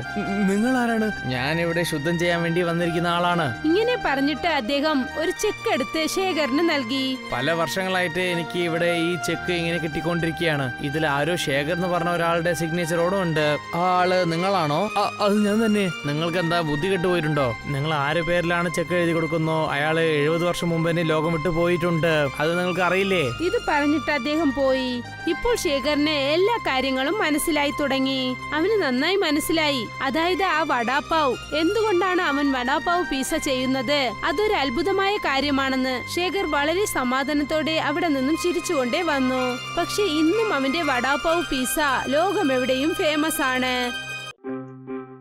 നിങ്ങൾ ആരാണ് ഞാൻ ഇവിടെ ശുദ്ധം ചെയ്യാൻ വേണ്ടി വന്നിരിക്കുന്ന ആളാണ്. ഇങ്ങനെ പറഞ്ഞിട്ട് അദ്ദേഹം ഒരു ചെക്ക് എടുത്ത് ശേഖറിന് നൽകി. പല വർഷങ്ങളായിട്ട് എനിക്ക് ഇവിടെ ഈ ചെക്ക് ഇങ്ങനെ കിട്ടിക്കൊണ്ടിരിക്കുകയാണ്. ഇതിൽ ആരോ ശേഖർ എന്ന് പറഞ്ഞ ഒരാളുടെ സിഗ്നേച്ചറോടും ഉണ്ട്. ആ ആൾ നിങ്ങളാണോ? അ- അത് ഞാൻ തന്നെ. നിങ്ങൾക്ക് എന്താ ബുദ്ധി കെട്ടുപോയിട്ടുണ്ടോ? നിങ്ങൾ ആരുടെ പേരിലാണ് ചെക്ക് എഴുതി കൊടുക്കുന്നോ? അയാൾ എഴുപത് വർഷം മുമ്പ് തന്നെ ലോകം വിട്ടു പോയിട്ടുണ്ട്. അത് നിങ്ങൾക്ക് അറിയില്ലേ? ഇത് പറഞ്ഞിട്ട് അദ്ദേഹം പോയി. ഇപ്പോൾ ശേഖറിന് എല്ലാ കാര്യങ്ങളും മനസ്സിലായി തുടങ്ങി. അവന് നന്നായി മനസ്സിലായി. അതായത് ആ വടാപ്പാവ്. എന്തുകൊണ്ടാണ് അവൻ വടാപ്പാവ് പീസ ചെയ്യുന്നത്? അതൊരു അത്ഭുതമായ കാര്യമാണെന്ന് ശേഖർ വളരെ സമാധാനത്തോടെ അവിടെ നിന്നും ചിരിച്ചുകൊണ്ടേ വന്നു. പക്ഷെ ഇന്നും അവന്റെ വടാപ്പാവ് പീസ ലോകമെവിടെയും ഫേമസ് ആണ്.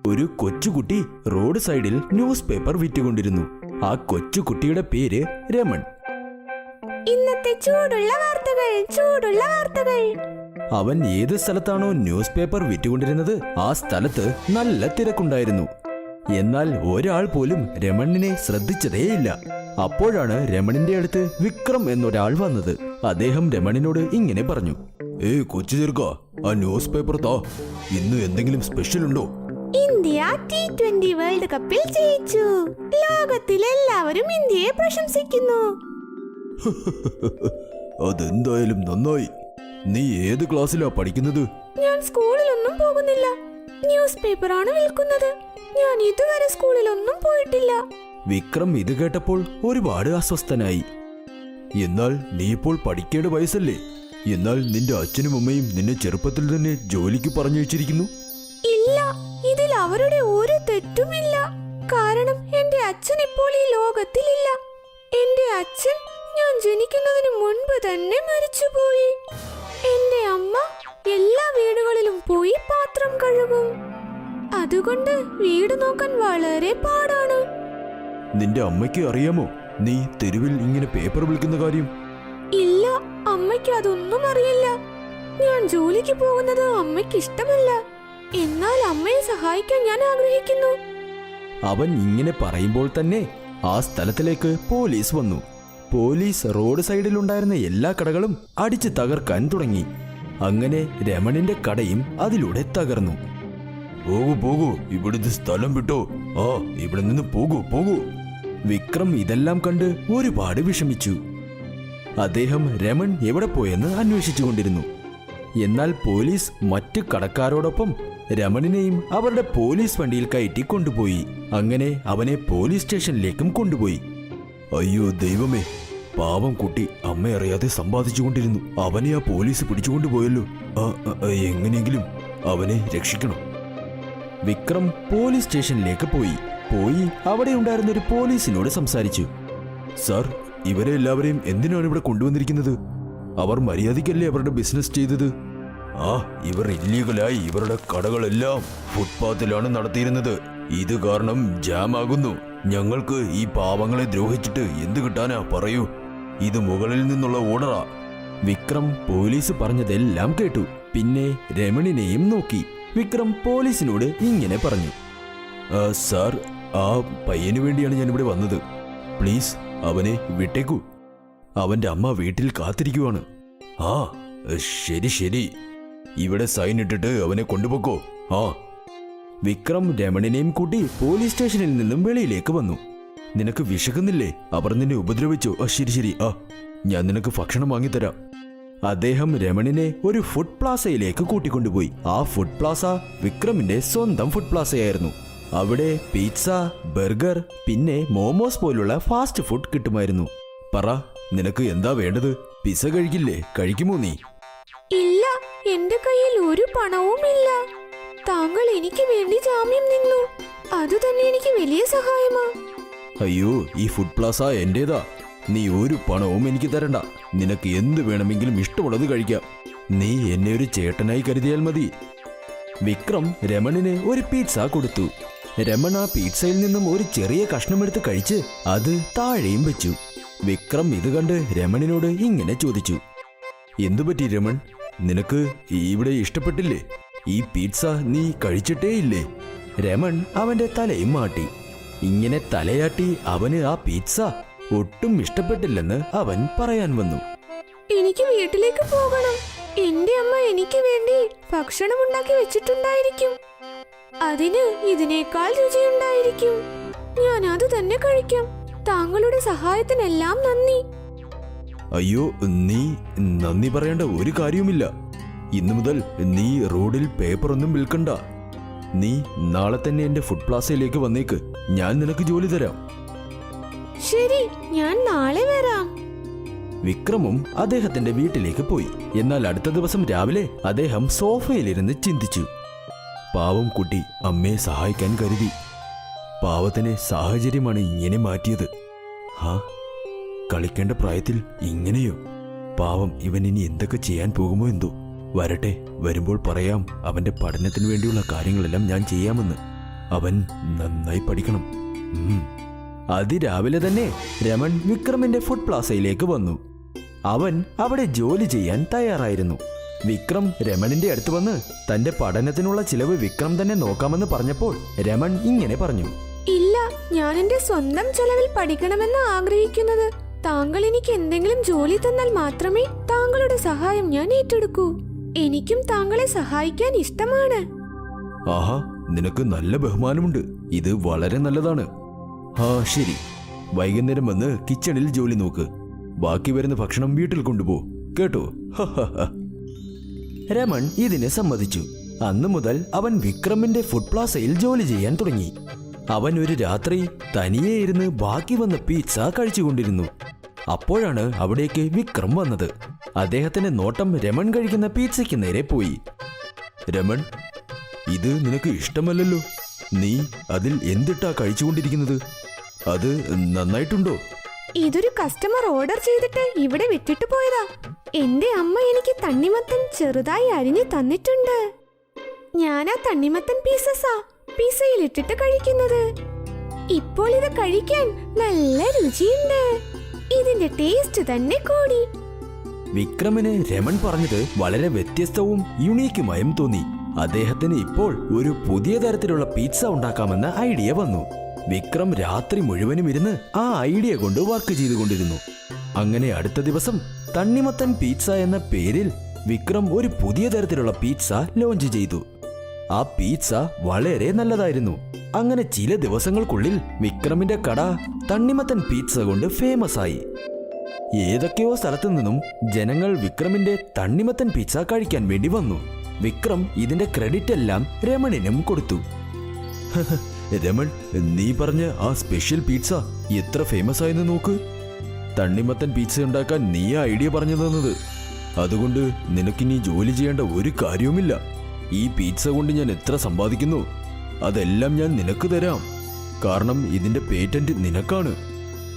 ഒരു കൊച്ചുകുട്ടി റോഡ് സൈഡിൽ ന്യൂസ് പേപ്പർ വിറ്റുകൊണ്ടിരുന്നു. ആ കൊച്ചുകുട്ടിയുടെ പേര് രമൺ. ഇന്നത്തെ ചൂടുള്ള വാർത്തകൾ ചൂടുള്ള വാർത്തകൾ. അവൻ ഏത് സ്ഥലത്താണോ ന്യൂസ് പേപ്പർ വിറ്റുകൊണ്ടിരുന്നത് ആ സ്ഥലത്ത് നല്ല തിരക്കുണ്ടായിരുന്നു. എന്നാൽ ഒരാൾ പോലും രമണിനെ ശ്രദ്ധിച്ചതേയില്ല. അപ്പോഴാണ് രമണിന്റെ അടുത്ത് വിക്രം എന്നൊരാൾ വന്നത്. അദ്ദേഹം രമണിനോട് ഇങ്ങനെ പറഞ്ഞു ഏയ് കൊച്ചു ചെറുക്ക ആ ന്യൂസ് പേപ്പർ താ. ഇന്ന് എന്തെങ്കിലും സ്പെഷ്യൽ ഉണ്ടോ? ഇന്ത്യ ടി ട്വന്റി വേൾഡ് കപ്പിൽ ജയിച്ചു. ലോകത്തിലെല്ലാവരും ഇന്ത്യയെ പ്രശംസിക്കുന്നു. അതെന്തായാലും നന്നായി. നീ ഏത് ക്ലാസ്സിലാ പഠിക്കുന്നത്? ഞാൻ സ്കൂളിലൊന്നും പോകുന്നില്ല. ന്യൂസ് പേപ്പർ ആണ് വിൽക്കുന്നത്. ഞാൻ ഇതുവരെ സ്കൂളിലൊന്നും പോയിട്ടില്ല. വിക്രം ഇത് കേട്ടപ്പോൾ ഒരുപാട് അസ്വസ്ഥനായി. എന്നാൽ നീ ഇപ്പോൾ പഠിക്കേണ്ട വയസ്സല്ലേ? എന്നാൽ നിന്റെ അച്ഛനും അമ്മയും നിന്നെ ചെറുപ്പത്തിൽ തന്നെ ജോലിക്ക് പറഞ്ഞു വെച്ചിരിക്കുന്നു. ഇല്ല ഇതിൽ അവരുടെ ഒരു തെറ്റുമില്ല. കാരണം എന്റെ അച്ഛൻ ഇപ്പോൾ ഈ ലോകത്തിലില്ല. എന്റെ അച്ഛൻ ഞാൻ ജനിക്കുന്നതിന് മുൻപ് തന്നെ മരിച്ചുപോയി. എന്റെ അമ്മ എല്ലാ വീടുകളിലും പോയി പാത്രം കഴുകും. അതുകൊണ്ട് വീട് നോക്കാൻ വളരെ പാടാണ്. നിന്റെ അമ്മയ്ക്ക് അറിയാമോ? നീ തെരുവിൽ ഇങ്ങനെ പേപ്പർ വിളിക്കുന്ന കാര്യം? ഇല്ല അമ്മയ്ക്ക് അതൊന്നും അറിയില്ല. ഞാൻ ജോലിക്ക് പോകുന്നത് അമ്മയ്ക്ക് ഇഷ്ടമല്ല എന്നാൽ അമ്മയെ സഹായിക്കാൻ ഞാൻ ആഗ്രഹിക്കുന്നു. അവൻ ഇങ്ങനെ പറയുമ്പോൾ തന്നെ ആ സ്ഥലത്തിലേക്ക് പോലീസ് വന്നു. പോലീസ് റോഡ് സൈഡിലുണ്ടായിരുന്ന എല്ലാ കടകളും അടിച്ചു തകർക്കാൻ തുടങ്ങി. അങ്ങനെ രമണിന്റെ കടയും അതിലൂടെ തകർന്നു. പോകൂ പോകൂ. ഇവിടുത്തെ സ്ഥലം വിട്ടോ. ആ ഇവിടെ നിന്ന് പോകൂ പോകൂ. വിക്രം ഇതെല്ലാം കണ്ട് ഒരുപാട് വിഷമിച്ചു. അദ്ദേഹം രമൺ എവിടെ പോയെന്ന് അന്വേഷിച്ചുകൊണ്ടിരുന്നു. എന്നാൽ പോലീസ് മറ്റു കടക്കാരോടൊപ്പം രമണിനെയും അവരുടെ പോലീസ് വണ്ടിയിൽ കയറ്റി കൊണ്ടുപോയി. അങ്ങനെ അവനെ പോലീസ് സ്റ്റേഷനിലേക്കും കൊണ്ടുപോയി. അയ്യോ ദൈവമേ. പാവം കുട്ടി അമ്മ അറിയാതെ സമ്പാദിച്ചുകൊണ്ടിരുന്നു. അവനെ ആ പോലീസ് പിടിച്ചുകൊണ്ടുപോയല്ലോ എങ്ങനെയെങ്കിലും അവനെ രക്ഷിക്കണം. വിക്രം പോലീസ് സ്റ്റേഷനിലേക്ക് പോയി. പോയി അവിടെ ഉണ്ടായിരുന്ന ഒരു പോലീസിനോട് സംസാരിച്ചു. സാർ ഇവരെ എല്ലാവരെയും എന്തിനാണ് ഇവിടെ കൊണ്ടുവന്നിരിക്കുന്നത്? അവർ മര്യാദയ്ക്കല്ലേ അവരുടെ ബിസിനസ് ചെയ്തത്? ആ ഇവർ ഇല്ലീഗലായി. ഇവരുടെ കടകളെല്ലാം ഫുട്പാത്തിലാണ് നടത്തിയിരുന്നത്. ഇത് കാരണം ജാം ആകുന്നു ഞങ്ങൾക്ക് ഈ പാവങ്ങളെ ദ്രോഹിച്ചിട്ട് എന്ത് കിട്ടാനാ പറയൂ? ഇത് മുകളിൽ നിന്നുള്ള ഓർഡറാ. വിക്രം പോലീസ് പറഞ്ഞതെല്ലാം കേട്ടു. പിന്നെ രമണിനെയും നോക്കി. വിക്രം പോലീസിനോട് ഇങ്ങനെ പറഞ്ഞു. "ആ, സാർ ആ പയ്യന് വേണ്ടിയാണ് ഞാൻ ഇവിടെ വന്നത്. പ്ലീസ് അവനെ വിട്ടേക്കൂ. അവന്റെ അമ്മ വീട്ടിൽ കാത്തിരിക്കുവാണ്. ആ ശരി ശരി. ഇവിടെ സൈൻ ഇട്ടിട്ട് അവനെ കൊണ്ടുപോക്കോ. ആ വിക്രം രമണിനെയും കൂട്ടി പോലീസ് സ്റ്റേഷനിൽ നിന്നും വെളിയിലേക്ക് വന്നു. നിനക്ക് വിശക്കുന്നില്ലേ? അവർ നിന്നെ ഉപദ്രവിച്ചു. ആ ശരി ശരി. ആ ഞാൻ നിനക്ക് ഭക്ഷണം വാങ്ങിത്തരാം അദ്ദേഹം രമണിനെ ഒരു ഫുഡ് പ്ലാസയിലേക്ക് കൂട്ടിക്കൊണ്ടുപോയി. ആ ഫുഡ് പ്ലാസ വിക്രമിന്റെ സ്വന്തം ഫുഡ് പ്ലാസയായിരുന്നു. അവിടെ പിസ്സ ബർഗർ പിന്നെ മോമോസ് പോലുള്ള ഫാസ്റ്റ് ഫുഡ് കിട്ടുമായിരുന്നു. പറ നിനക്ക് എന്താ വേണ്ടത്? പിസ്സ കഴിക്കില്ലേ? കഴിക്കുമോ നീ? ഇല്ല എന്റെ കയ്യിൽ ഒരു പണവുമില്ല. താങ്കൾ എനിക്ക് വേണ്ടി ജാമ്യം നിന്നു. അത് തന്നെ എനിക്ക് വലിയ സഹായമാ. അയ്യോ ഈ ഫുഡ് പ്ലാസ എന്റേതാ. നീ ഒരു പണവും എനിക്ക് തരണ്ട. നിനക്ക് എന്ത് വേണമെങ്കിലും ഇഷ്ടമുള്ളത് കഴിക്കാം. നീ എന്നെ ഒരു ചേട്ടനായി കരുതിയാൽ മതി. വിക്രം രമണിന് ഒരു പിസ്സ കൊടുത്തു. രമൺ ആ പിസ്സയിൽ നിന്നും ഒരു ചെറിയ കഷ്ണം എടുത്ത് കഴിച്ച് അത് താഴെയും വെച്ചു. വിക്രം ഇത് കണ്ട് രമണിനോട് ഇങ്ങനെ ചോദിച്ചു. എന്തുപറ്റി രമൺ? നിനക്ക് ഇവിടെ ഇഷ്ടപ്പെട്ടില്ലേ? ഈ പിസ്സ നീ കഴിച്ചിട്ടേ ഇല്ലേ രമൺ അവന്റെ തലയും മാട്ടി ഇങ്ങനെ തലയാട്ടി അവന് ആ പിസ്സ ഒട്ടും ഇഷ്ടപ്പെട്ടില്ലെന്ന് അവൻ പറയാൻ വന്നു. എനിക്ക് വീട്ടിലേക്ക് പോകണം. എന്റെ അമ്മ എനിക്ക് വേണ്ടി ഭക്ഷണം ഉണ്ടാക്കി വെച്ചിട്ടുണ്ടായിരിക്കും. അതിന് ഇതിനേക്കാൾ രുചിയുണ്ടായിരിക്കും. ഞാൻ അത് തന്നെ കഴിക്കാം. താങ്കളുടെ സഹായത്തിനെല്ലാം നന്ദി. അയ്യോ നീ നന്ദി പറയേണ്ട ഒരു കാര്യവുമില്ല. ഇന്നു മുതൽ നീ റോഡിൽ പേപ്പറൊന്നും വിൽക്കണ്ട. നീ നാളെ തന്നെ എന്റെ ഫുഡ് പ്ലാസയിലേക്ക് വന്നേക്ക്. ഞാൻ നിനക്ക് ജോലി തരാം. ശരി ഞാൻ നാളെ വരാം. വിക്രമും അദ്ദേഹത്തിന്റെ വീട്ടിലേക്ക് പോയി. എന്നാൽ അടുത്ത ദിവസം രാവിലെ അദ്ദേഹം സോഫയിലിരുന്ന് ചിന്തിച്ചു. പാവം കുട്ടി അമ്മയെ സഹായിക്കാൻ കരുതി. പാവത്തിനെ സാഹചര്യമാണ് ഇങ്ങനെ മാറ്റിയത്. ഹാ കളിക്കേണ്ട പ്രായത്തിൽ ഇങ്ങനെയോ? പാവം ഇവൻ ഇനി എന്തൊക്കെ ചെയ്യാൻ പോകുമോ എന്തോ? വരട്ടെ വരുമ്പോൾ പറയാം. അവന്റെ പഠനത്തിന് വേണ്ടിയുള്ള കാര്യങ്ങളെല്ലാം ഞാൻ ചെയ്യാമെന്ന്. അവൻ നന്നായി പഠിക്കണം. അത് രാവിലെ തന്നെ രമൺ വിക്രമിന്റെ ഫുഡ് പ്ലാസയിലേക്ക് വന്നു. അവൻ അവിടെ ജോലി ചെയ്യാൻ തയ്യാറായിരുന്നു. വിക്രം രമണിന്റെ അടുത്ത് വന്ന് തന്റെ പഠനത്തിനുള്ള ചിലവ് വിക്രം തന്നെ നോക്കാമെന്ന് പറഞ്ഞപ്പോൾ രമൺ ഇങ്ങനെ പറഞ്ഞു. ഇല്ല ഞാൻ എന്റെ സ്വന്തം ചെലവിൽ പഠിക്കണമെന്ന് ആഗ്രഹിക്കുന്നത്. താങ്കൾ എനിക്ക് എന്തെങ്കിലും ജോലി തന്നാൽ മാത്രമേ താങ്കളുടെ സഹായം ഞാൻ ഏറ്റെടുക്കൂ. എനിക്കും താങ്കളെ സഹായിക്കാൻ ഇഷ്ടമാണ്. ആഹാ നിനക്ക് നല്ല ബഹുമാനമുണ്ട്. ഇത് വളരെ നല്ലതാണ്. ആ ശരി. വൈകുന്നേരം വന്ന് കിച്ചണിൽ ജോലി നോക്ക്. ബാക്കി വരുന്ന ഭക്ഷണം വീട്ടിൽ കൊണ്ടുപോ. കേട്ടോ. രമൺ ഇതിനെ സമ്മതിച്ചു. അന്നു മുതൽ അവൻ വിക്രമിന്റെ ഫുഡ് പ്ലാസയിൽ ജോലി ചെയ്യാൻ തുടങ്ങി. അവൻ ഒരു രാത്രി തനിയെ ഇരുന്ന് ബാക്കി വന്ന പിസ്സ കഴിച്ചുകൊണ്ടിരുന്നു. അപ്പോഴാണ് അവിടേക്ക് വിക്രം വന്നത്. അദ്ദേഹത്തിന്റെ നോട്ടം രമൺ കഴിക്കുന്ന പീച്ചയ്ക്ക് നേരെ പോയി. രമൺ ഇത് നിനക്ക് ഇഷ്ടമല്ലല്ലോ. നീ അതിൽ എന്തിട്ടാ കഴിച്ചുകൊണ്ടിരിക്കുന്നത്? അത് നന്നായിട്ടുണ്ടോ? ഇതൊരു കസ്റ്റമർ ഓർഡർ ചെയ്തിട്ട് ഇവിടെ വിട്ടിട്ട് പോയതാ. എന്റെ അമ്മ എനിക്ക് തണ്ണിമത്തൻ ചെറുതായി അരിഞ്ഞു തന്നിട്ടുണ്ട്. ഞാനാ തണ്ണിമത്തൻ പീസസാ പീസയിലിട്ടിട്ട് കഴിക്കുന്നത്. ഇപ്പോൾ ഇത് കഴിക്കാൻ നല്ല രുചിയുണ്ട്. ഇതിന്റെ ടേസ്റ്റ് തന്നെ കൂടി. വിക്രമിന് രമൺ പറഞ്ഞത് വളരെ വ്യത്യസ്തവും യുണീക്കുമായും തോന്നി. അദ്ദേഹത്തിന് ഇപ്പോൾ ഒരു പുതിയ തരത്തിലുള്ള പിസ്സ ഉണ്ടാക്കാമെന്ന ഐഡിയ വന്നു. വിക്രം രാത്രി മുഴുവനും ഇരുന്ന് ആ ഐഡിയ കൊണ്ട് വർക്ക് ചെയ്തുകൊണ്ടിരുന്നു. അങ്ങനെ അടുത്ത ദിവസം തണ്ണിമത്തൻ പിസ്സ എന്ന പേരിൽ വിക്രം ഒരു പുതിയ തരത്തിലുള്ള പിസ്സ ലോഞ്ച് ചെയ്തു. ആ പിസ്സ വളരെ നല്ലതായിരുന്നു. അങ്ങനെ ചില ദിവസങ്ങൾക്കുള്ളിൽ വിക്രമിന്റെ കട തണ്ണിമത്തൻ പിസ്സ കൊണ്ട് ഫേമസ് ആയി. ഏതൊക്കെയോ സ്ഥലത്തു നിന്നും ജനങ്ങൾ വിക്രമിന്റെ തണ്ണിമത്തൻ പിസ്സ കഴിക്കാൻ വേണ്ടി വന്നു. വിക്രം ഇതിന്റെ ക്രെഡിറ്റ് എല്ലാം രമണിനും കൊടുത്തു. രമൺ നീ പറഞ്ഞ ആ സ്പെഷ്യൽ പിസ്സ എത്ര ഫേമസ് ആയെന്ന് നോക്ക്. തണ്ണിമത്തൻ പിസ്സ ഉണ്ടാക്കാൻ നീ ഐഡിയ പറഞ്ഞു തന്നത്. അതുകൊണ്ട് നിനക്കിനി ജോലി ചെയ്യേണ്ട ഒരു കാര്യവുമില്ല. ഈ പിസ്സ കൊണ്ട് ഞാൻ എത്ര സമ്പാദിക്കുന്നു? അതെല്ലാം ഞാൻ നിനക്ക് തരാം. കാരണം ഇതിന്റെ പേറ്റന്റ് നിനക്കാണ്.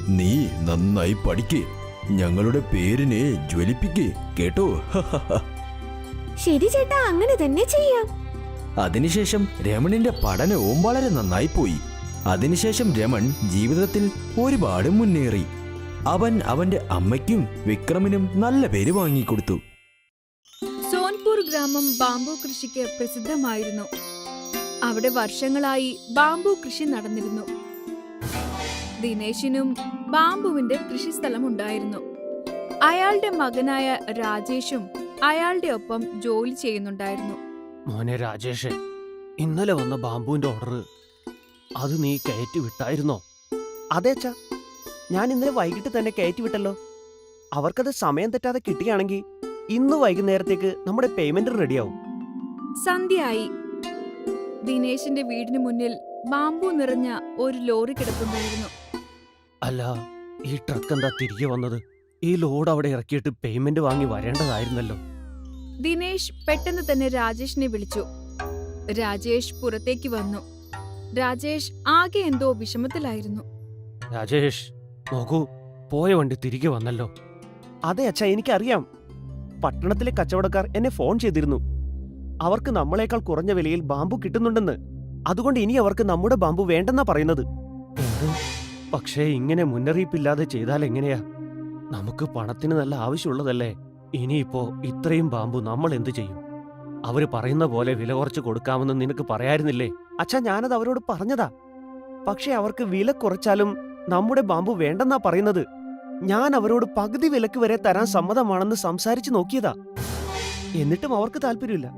നീ നന്നായി പഠിക്കേ. ഞങ്ങളുടെ പേരിനെ ജ്വലിപ്പിക്കേ. കേട്ടോ? ശരി ചേട്ടാ അങ്ങനെ തന്നെ ചെയ്യാം. അതിനുശേഷം രമണിന്റെ പഠനവും വളരെ നന്നായി പോയി. അതിനുശേഷം രമൺ ജീവിതത്തിൽ ഒരുപാട് മുന്നേറി. അവൻ അവന്റെ അമ്മയ്ക്കും വിക്രമിനും നല്ല പേര് വാങ്ങിക്കൊടുത്തു. ഗ്രാമം ബാംബു കൃഷിക്ക് പ്രസിദ്ധമായിരുന്നു. അവിടെ വർഷങ്ങളായി ബാംബു കൃഷി നടന്നിരുന്നു. ദിനേശിനും ബാംബുവിന്റെ കൃഷിസ്ഥലം ഉണ്ടായിരുന്നു അയാളുടെ മകനായ രാജേഷും അയാളുടെ ഒപ്പം ജോലി ചെയ്യുന്നുണ്ടായിരുന്നു. മോനെ രാജേഷ് ഇന്നലെ വന്ന ബാംബുവിന്റെ ഓർഡർ. അത് നീ കയറ്റി വിട്ടായിരുന്നോ? അതെ അച്ഛാ ഞാൻ ഇന്നലെ വൈകിട്ട് തന്നെ കയറ്റി വിട്ടല്ലോ. അവർക്കത് സമയം തെറ്റാതെ കിട്ടുകയാണെങ്കിൽ ഇന്ന് വൈകുന്നേരത്തേക്ക് നമ്മുടെ പേയ്മെന്റ് റെഡിയാവും സന്ധ്യയായി. ദിനേശിന്റെ വീടിന് മുന്നിൽ ബാമ്പു നിറഞ്ഞ ഒരു ലോറി കിടക്കുന്നുണ്ടായിരുന്നു അല്ല ഈ ട്രക്ക് എന്താ തിരികെ വന്നത്? ഈ ലോഡ് അവിടെ ഇറക്കിയിട്ട് പേയ്മെന്റ് വാങ്ങി വരേണ്ടതായിരുന്നല്ലോ. ദിനേശ് പെട്ടെന്ന് തന്നെ രാജേഷിനെ വിളിച്ചു. രാജേഷ് പുറത്തേക്ക് വന്നു. രാജേഷ് ആകെ എന്തോ വിഷമത്തിലായിരുന്നു. രാജേഷ് നോക്കൂ പോയ വണ്ടി തിരികെ വന്നല്ലോ. അതെ അച്ഛാ എനിക്കറിയാം. പട്ടണത്തിലെ കച്ചവടക്കാർ എന്നെ ഫോൺ ചെയ്തിരുന്നു. അവർക്ക് നമ്മളെക്കാൾ കുറഞ്ഞ വിലയിൽ ബാമ്പു കിട്ടുന്നുണ്ടെന്ന്. അതുകൊണ്ട് ഇനി അവർക്ക് നമ്മുടെ ബാമ്പു വേണ്ടെന്നാ പറയുന്നത്. പക്ഷേ ഇങ്ങനെ മുന്നറിയിപ്പില്ലാതെ ചെയ്താൽ എങ്ങനെയാ? നമുക്ക് പണത്തിന് നല്ല ആവശ്യമുള്ളതല്ലേ? ഇനിയിപ്പോ ഇത്രയും ബാമ്പു നമ്മൾ എന്തു ചെയ്യും? അവർ പറയുന്ന പോലെ വില കുറച്ച് കൊടുക്കാമെന്ന് നിനക്ക് പറയായിരുന്നില്ലേ? അച്ഛാ ഞാനത് അവരോട് പറഞ്ഞതാ. പക്ഷെ അവർക്ക് വില കുറച്ചാലും നമ്മുടെ ബാമ്പു വേണ്ടെന്നാ പറയുന്നത്. ഞാൻ അവരോട് പകുതി വിലക്ക് വരെ തരാൻ സമ്മതമാണെന്ന് സംസാരിച്ചു നോക്കിയതാ. എന്നിട്ടും അവർക്ക് താല്പര്യമില്ല.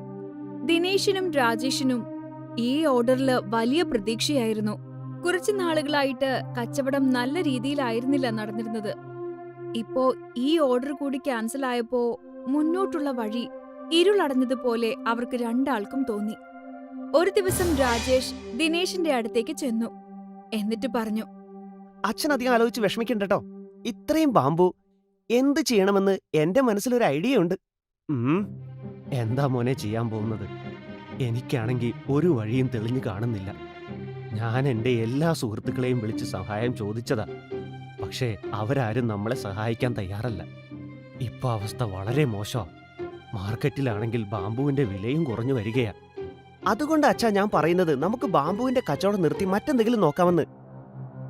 ദിനേശിനും രാജേഷിനും ഈ ഓർഡറിൽ വലിയ പ്രതീക്ഷയായിരുന്നു. കുറച്ചു നാളുകളായിട്ട് കച്ചവടം നല്ല രീതിയിലായിരുന്നില്ല നടന്നിരുന്നത്. ഇപ്പോ ഈ ഓർഡർ കൂടി ക്യാൻസൽ ആയപ്പോ മുന്നോട്ടുള്ള വഴി ഇരുളടഞ്ഞതുപോലെ അവർക്ക് രണ്ടാൾക്കും തോന്നി. ഒരു ദിവസം രാജേഷ് ദിനേശിന്റെ അടുത്തേക്ക് ചെന്നു. എന്നിട്ട് പറഞ്ഞു അച്ഛൻ അധികം ആലോചിച്ച് വിഷമിക്കണ്ടട്ടോ ഇത്രയും ബാമ്പു എന്ത് ചെയ്യണമെന്ന് എന്റെ മനസ്സിലൊരു ഐഡിയ ഉണ്ട് എന്താ മോനെ ചെയ്യാൻ പോകുന്നത്? എനിക്കാണെങ്കിൽ ഒരു വഴിയും തെളിഞ്ഞു കാണുന്നില്ല. ഞാൻ എന്റെ എല്ലാ സുഹൃത്തുക്കളെയും വിളിച്ച് സഹായം ചോദിച്ചതാ. പക്ഷേ അവരാരും നമ്മളെ സഹായിക്കാൻ തയ്യാറല്ല. ഇപ്പൊ അവസ്ഥ വളരെ മോശമാ മാർക്കറ്റിലാണെങ്കിൽ ബാമ്പുവിന്റെ വിലയും കുറഞ്ഞു വരികയാ. അതുകൊണ്ട് അച്ഛാ ഞാൻ പറയുന്നത് നമുക്ക് ബാമ്പുവിന്റെ കച്ചവടം നിർത്തി മറ്റെന്തെങ്കിലും നോക്കാമെന്ന്.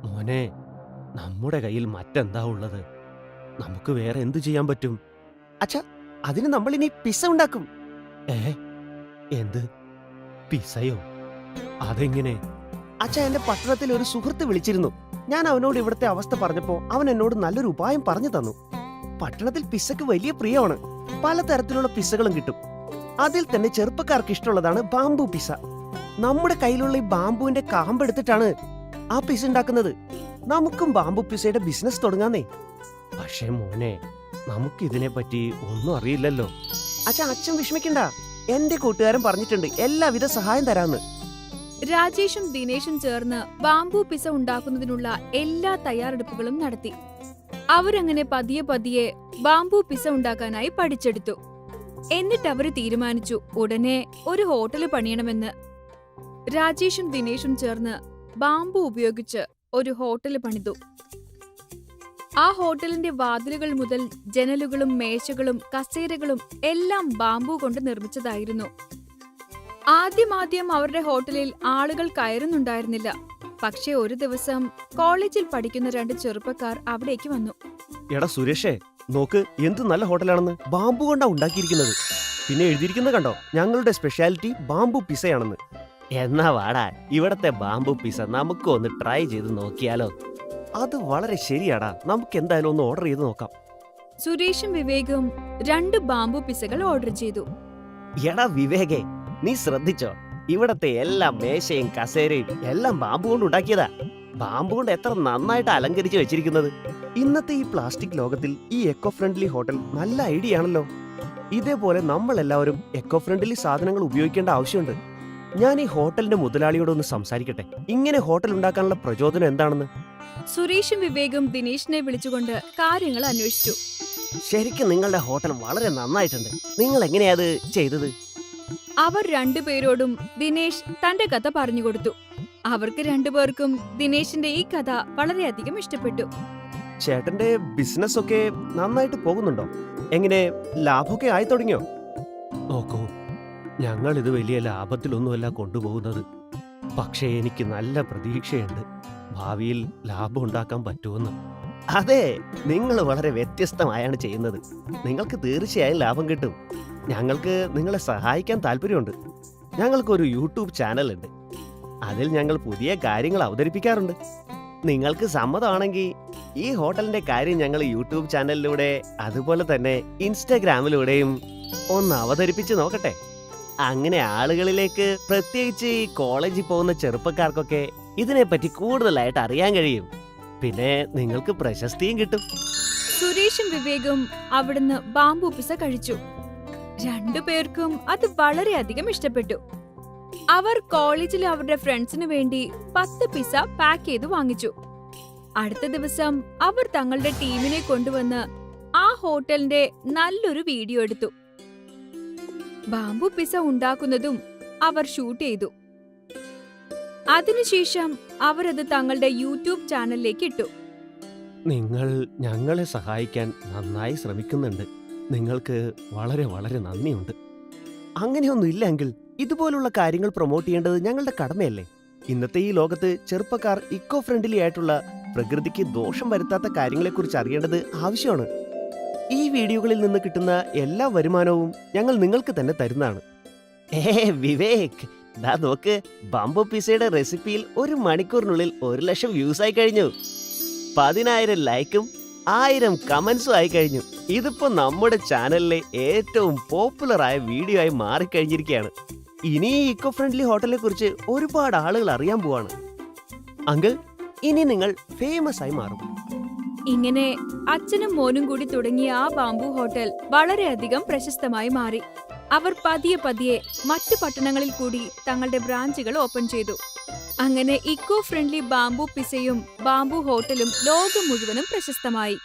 മോനെ നമ്മുടെ കയ്യിൽ മറ്റെന്താ ഉള്ളത്? നമുക്ക് വേറെ എന്തു ചെയ്യാൻ പറ്റും? അച്ഛ അതിന് നമ്മൾ ഇനി പിസ ഉണ്ടാക്കും. ഏ എന്ത്? പിസയോ അതെങ്ങനെ? അച്ഛ എന്റെ പട്ടണത്തിൽ ഒരു സുഹൃത്ത് വിളിച്ചിരുന്നു. ഞാൻ അവനോട് ഇവിടുത്തെ അവസ്ഥ പറഞ്ഞപ്പോ അവൻ എന്നോട് നല്ലൊരു ഉപായം പറഞ്ഞു തന്നു. പട്ടണത്തിൽ പിസക്ക് വലിയ പ്രിയമാണ്. പലതരത്തിലുള്ള പിസകളും കിട്ടും. അതിൽ തന്നെ ചെറുപ്പക്കാർക്ക് ഇഷ്ടമുള്ളതാണ് ബാംബു പിസ നമ്മുടെ കയ്യിലുള്ള ഈ ബാംബുവിന്റെ കാമ്പെടുത്തിട്ടാണ് ആ പിസ ഉണ്ടാക്കുന്നത്. നമുക്കും ബാംബു പിസയുടെ ബിസിനസ് തുടങ്ങാന്നേ. പക്ഷേ മോനെ നമുക്ക് ഇതിനെ പറ്റി ഒന്നും അറിയില്ലല്ലോ. അച്ഛൻ അച്ഛൻ വിഷമിക്കണ്ട. എന്റെ കൂട്ടുകാരൻ പറഞ്ഞിട്ടുണ്ട് എല്ലാവിധ സഹായം തരാന്ന്. രാജേഷും ദിനേശും ചേർന്ന് ബാംബു പിസ ഉണ്ടാക്കുന്നതിനുള്ള എല്ലാ തയ്യാറെടുപ്പുകളും നടത്തി. അവരങ്ങനെ പതിയെ പതിയെ ബാംബു പിസ ഉണ്ടാക്കാനായി പഠിച്ചെടുത്തു. എന്നിട്ട് അവർ തീരുമാനിച്ചു ഉടനെ ഒരു ഹോട്ടൽ പണിയണമെന്ന്. രാജേഷും ദിനേശും ചേർന്ന് ബാംബു ഉപയോഗിച്ച് ഒരു ഹോട്ടൽ പണിതു. ആ ഹോട്ടലിന്റെ വാതിലുകൾ മുതൽ ജനലുകളും മേശകളും കസേരകളും എല്ലാം ബാമ്പു കൊണ്ട് നിർമ്മിച്ചതായിരുന്നു. ആദ്യമാദ്യം അവരുടെ ഹോട്ടലിൽ ആളുകൾ കയറുന്നുണ്ടായിരുന്നില്ല. പക്ഷേ ഒരു ദിവസം കോളേജിൽ പഠിക്കുന്ന രണ്ട് ചെറുപ്പക്കാർ അവിടേക്ക് വന്നു. എടാ സുരേഷേ നോക്ക് എന്ത് നല്ല ഹോട്ടലാണെന്ന്. ബാമ്പു കൊണ്ടാ ഉണ്ടാക്കിയിരിക്കുന്നത്. പിന്നെ എഴുതിയിരിക്കുന്നത് കണ്ടോ? ഞങ്ങളുടെ സ്പെഷ്യാലിറ്റി ബാമ്പു പിസയാണെന്ന് എന്നാ വാടാ ഇവിടത്തെ ബാംബു പിസ നമുക്ക് ഒന്ന് ട്രൈ ചെയ്ത് നോക്കിയാലോ? അത് വളരെ ശരിയാടാ നമുക്ക് എന്തായാലും ഒന്ന് ഓർഡർ ചെയ്ത് നോക്കാം. സുരേഷും വിവേകും രണ്ട് ബാംബു പിസകൾ ഓർഡർ ചെയ്തു. എടാ വിവേകേ നീ ശ്രദ്ധിച്ചോ? ഇവിടത്തെ എല്ലാ മേശയും കസേരയും എല്ലാം ബാമ്പു കൊണ്ട് ഉണ്ടാക്കിയതാ. ബാമ്പു കൊണ്ട് എത്ര നന്നായിട്ട് അലങ്കരിച്ചു വെച്ചിരിക്കുന്നത്. ഇന്നത്തെ ഈ പ്ലാസ്റ്റിക് ലോകത്തിൽ ഈ എക്കോ ഫ്രണ്ട്ലി ഹോട്ടൽ നല്ല ഐഡിയ ആണല്ലോ. ഇതേപോലെ നമ്മൾ എല്ലാവരും എക്കോ ഫ്രണ്ട്ലി സാധനങ്ങൾ ഉപയോഗിക്കേണ്ട ആവശ്യമുണ്ട്. ഞാൻ ഈ ഹോട്ടലിന്റെ മുതലാളിയോട് ഒന്ന് സംസാരിക്കട്ടെ? ഇങ്ങനെ ഹോട്ടൽ ഉണ്ടാക്കാനുള്ള പ്രചോദനം എന്താണെന്ന്? സുരേഷും വിവേകും ദിനേശിനെ വിളിച്ചുകൊണ്ട് കാര്യങ്ങൾ അന്വേഷിച്ചു. ശരിക്കും നിങ്ങളുടെ ഹോട്ടൽ വളരെ നന്നായിട്ടുണ്ട്. നിങ്ങൾ എങ്ങനെയാ അത് ചെയ്തത്? അവർ രണ്ടുപേരോടും ദിനേശ് തന്റെ കഥ പറഞ്ഞു കൊടുത്തു. അവർക്ക് രണ്ടുപേർക്കും ദിനേശിന്റെ ഈ കഥ വളരെയധികം ഇഷ്ടപ്പെട്ടു. ചേട്ടന്റെ ബിസിനസ് ഒക്കെ നന്നായിട്ട് പോകുന്നുണ്ടോ? എങ്ങനെ ലാഭമൊക്കെ ആയി തുടങ്ങിയോ? നോക്കൂ ഞങ്ങൾ ഇത് വലിയ ലാഭത്തിലൊന്നുമല്ല കൊണ്ടുപോകുന്നത്. പക്ഷേ എനിക്ക് നല്ല പ്രതീക്ഷയുണ്ട്. ഭാവിയിൽ ലാഭം ഉണ്ടാക്കാൻ പറ്റുമെന്ന്. അതെ നിങ്ങൾ വളരെ വ്യത്യസ്തമായാണ് ചെയ്യുന്നത്. നിങ്ങൾക്ക് തീർച്ചയായും ലാഭം കിട്ടും. ഞങ്ങൾക്ക് നിങ്ങളെ സഹായിക്കാൻ താല്പര്യമുണ്ട്. ഞങ്ങൾക്കൊരു യൂട്യൂബ് ചാനൽ ഉണ്ട് അതിൽ ഞങ്ങൾ പുതിയ കാര്യങ്ങൾ അവതരിപ്പിക്കാറുണ്ട്. നിങ്ങൾക്ക് സമ്മതമാണെങ്കിൽ ഈ ഹോട്ടലിന്റെ കാര്യം ഞങ്ങൾ യൂട്യൂബ് ചാനലിലൂടെ അതുപോലെ തന്നെ ഇൻസ്റ്റാഗ്രാമിലൂടെയും ഒന്ന് അവതരിപ്പിച്ച് നോക്കട്ടെ. അങ്ങനെ ആളുകളിലേക്ക് പ്രത്യേകിച്ച് ഈ കോളേജിൽ പോകുന്ന ചെറുപ്പക്കാർക്കൊക്കെ ഇതിനെപ്പറ്റി കൂടുതലായിട്ട് അറിയാൻ കഴിയും. പിന്നെ നിങ്ങൾക്ക് പ്രശസ്തിയും കിട്ടും. സുരേഷും വിവേകും അവിടുന്ന് ബാംബു പിസ കഴിച്ചു. രണ്ടുപേർക്കും അത് വളരെയധികം ഇഷ്ടപ്പെട്ടു. അവർ കോളേജിൽ അവരുടെ ഫ്രണ്ട്സിന് വേണ്ടി പത്ത് പിസ പാക്ക് ചെയ്ത് വാങ്ങിച്ചു. അടുത്ത ദിവസം അവർ തങ്ങളുടെ ടീമിനെ കൊണ്ടുവന്ന് ആ ഹോട്ടലിന്റെ നല്ലൊരു വീഡിയോ എടുത്തു. ബാംബു പിസ ഉണ്ടാക്കുന്നതും അവർ ഷൂട്ട് ചെയ്തു. അതിനുശേഷം അവരത് തങ്ങളുടെ യൂട്യൂബ് ചാനലിലേക്ക് ഇട്ടു. നിങ്ങൾ ഞങ്ങളെ സഹായിക്കാൻ നന്നായി ശ്രമിക്കുന്നുണ്ട്. നിങ്ങൾക്ക് വളരെ വളരെ നന്ദിയുണ്ട്. അങ്ങനെയൊന്നും ഇല്ലെങ്കിൽ ഇതുപോലുള്ള കാര്യങ്ങൾ പ്രൊമോട്ട് ചെയ്യേണ്ടത് ഞങ്ങളുടെ കടമയല്ലേ? ഇന്നത്തെ ഈ ലോകത്ത് ചെറുപ്പക്കാർ ഇക്കോ ഫ്രണ്ട്ലി ആയിട്ടുള്ള പ്രകൃതിക്ക് ദോഷം വരുത്താത്ത കാര്യങ്ങളെക്കുറിച്ച് അറിയേണ്ടത് ആവശ്യമാണ്. ഈ വീഡിയോകളിൽ നിന്ന് കിട്ടുന്ന എല്ലാ വരുമാനവും ഞങ്ങൾ നിങ്ങൾക്ക് തന്നെ തരുന്നതാണ്. ഏ വിവേക് ദാ നോക്ക് ബാംബോ പിസയുടെ റെസിപ്പിയിൽ ഒരു മണിക്കൂറിനുള്ളിൽ ഒരു ലക്ഷം വ്യൂസ് ആയി കഴിഞ്ഞു. പതിനായിരം ലൈക്കും ആയിരം കമൻസും ആയി കഴിഞ്ഞു. ഇതിപ്പോ നമ്മുടെ ചാനലിലെ ഏറ്റവും പോപ്പുലർ ആയ വീഡിയോ ആയി മാറിക്കഴിഞ്ഞിരിക്കുകയാണ്. ഇനി ഇക്കോ ഫ്രണ്ട്ലി ഹോട്ടലിനെ കുറിച്ച് ഒരുപാട് ആളുകൾ അറിയാൻ പോവാണ്. അങ്കിൾ ഇനി നിങ്ങൾ ഫേമസ് ആയി മാറും. ഇങ്ങനെ അച്ഛനും മോനും കൂടി തുടങ്ങിയ ആ ബാംബു ഹോട്ടൽ വളരെയധികം പ്രശസ്തമായി മാറി. അവർ പതിയെ പതിയെ മറ്റു പട്ടണങ്ങളിൽ കൂടി തങ്ങളുടെ ബ്രാഞ്ചുകൾ ഓപ്പൺ ചെയ്തു. അങ്ങനെ ഇക്കോ ഫ്രണ്ട്ലി ബാംബു പിസയും ബാംബു ഹോട്ടലും ലോകം മുഴുവനും പ്രശസ്തമായി.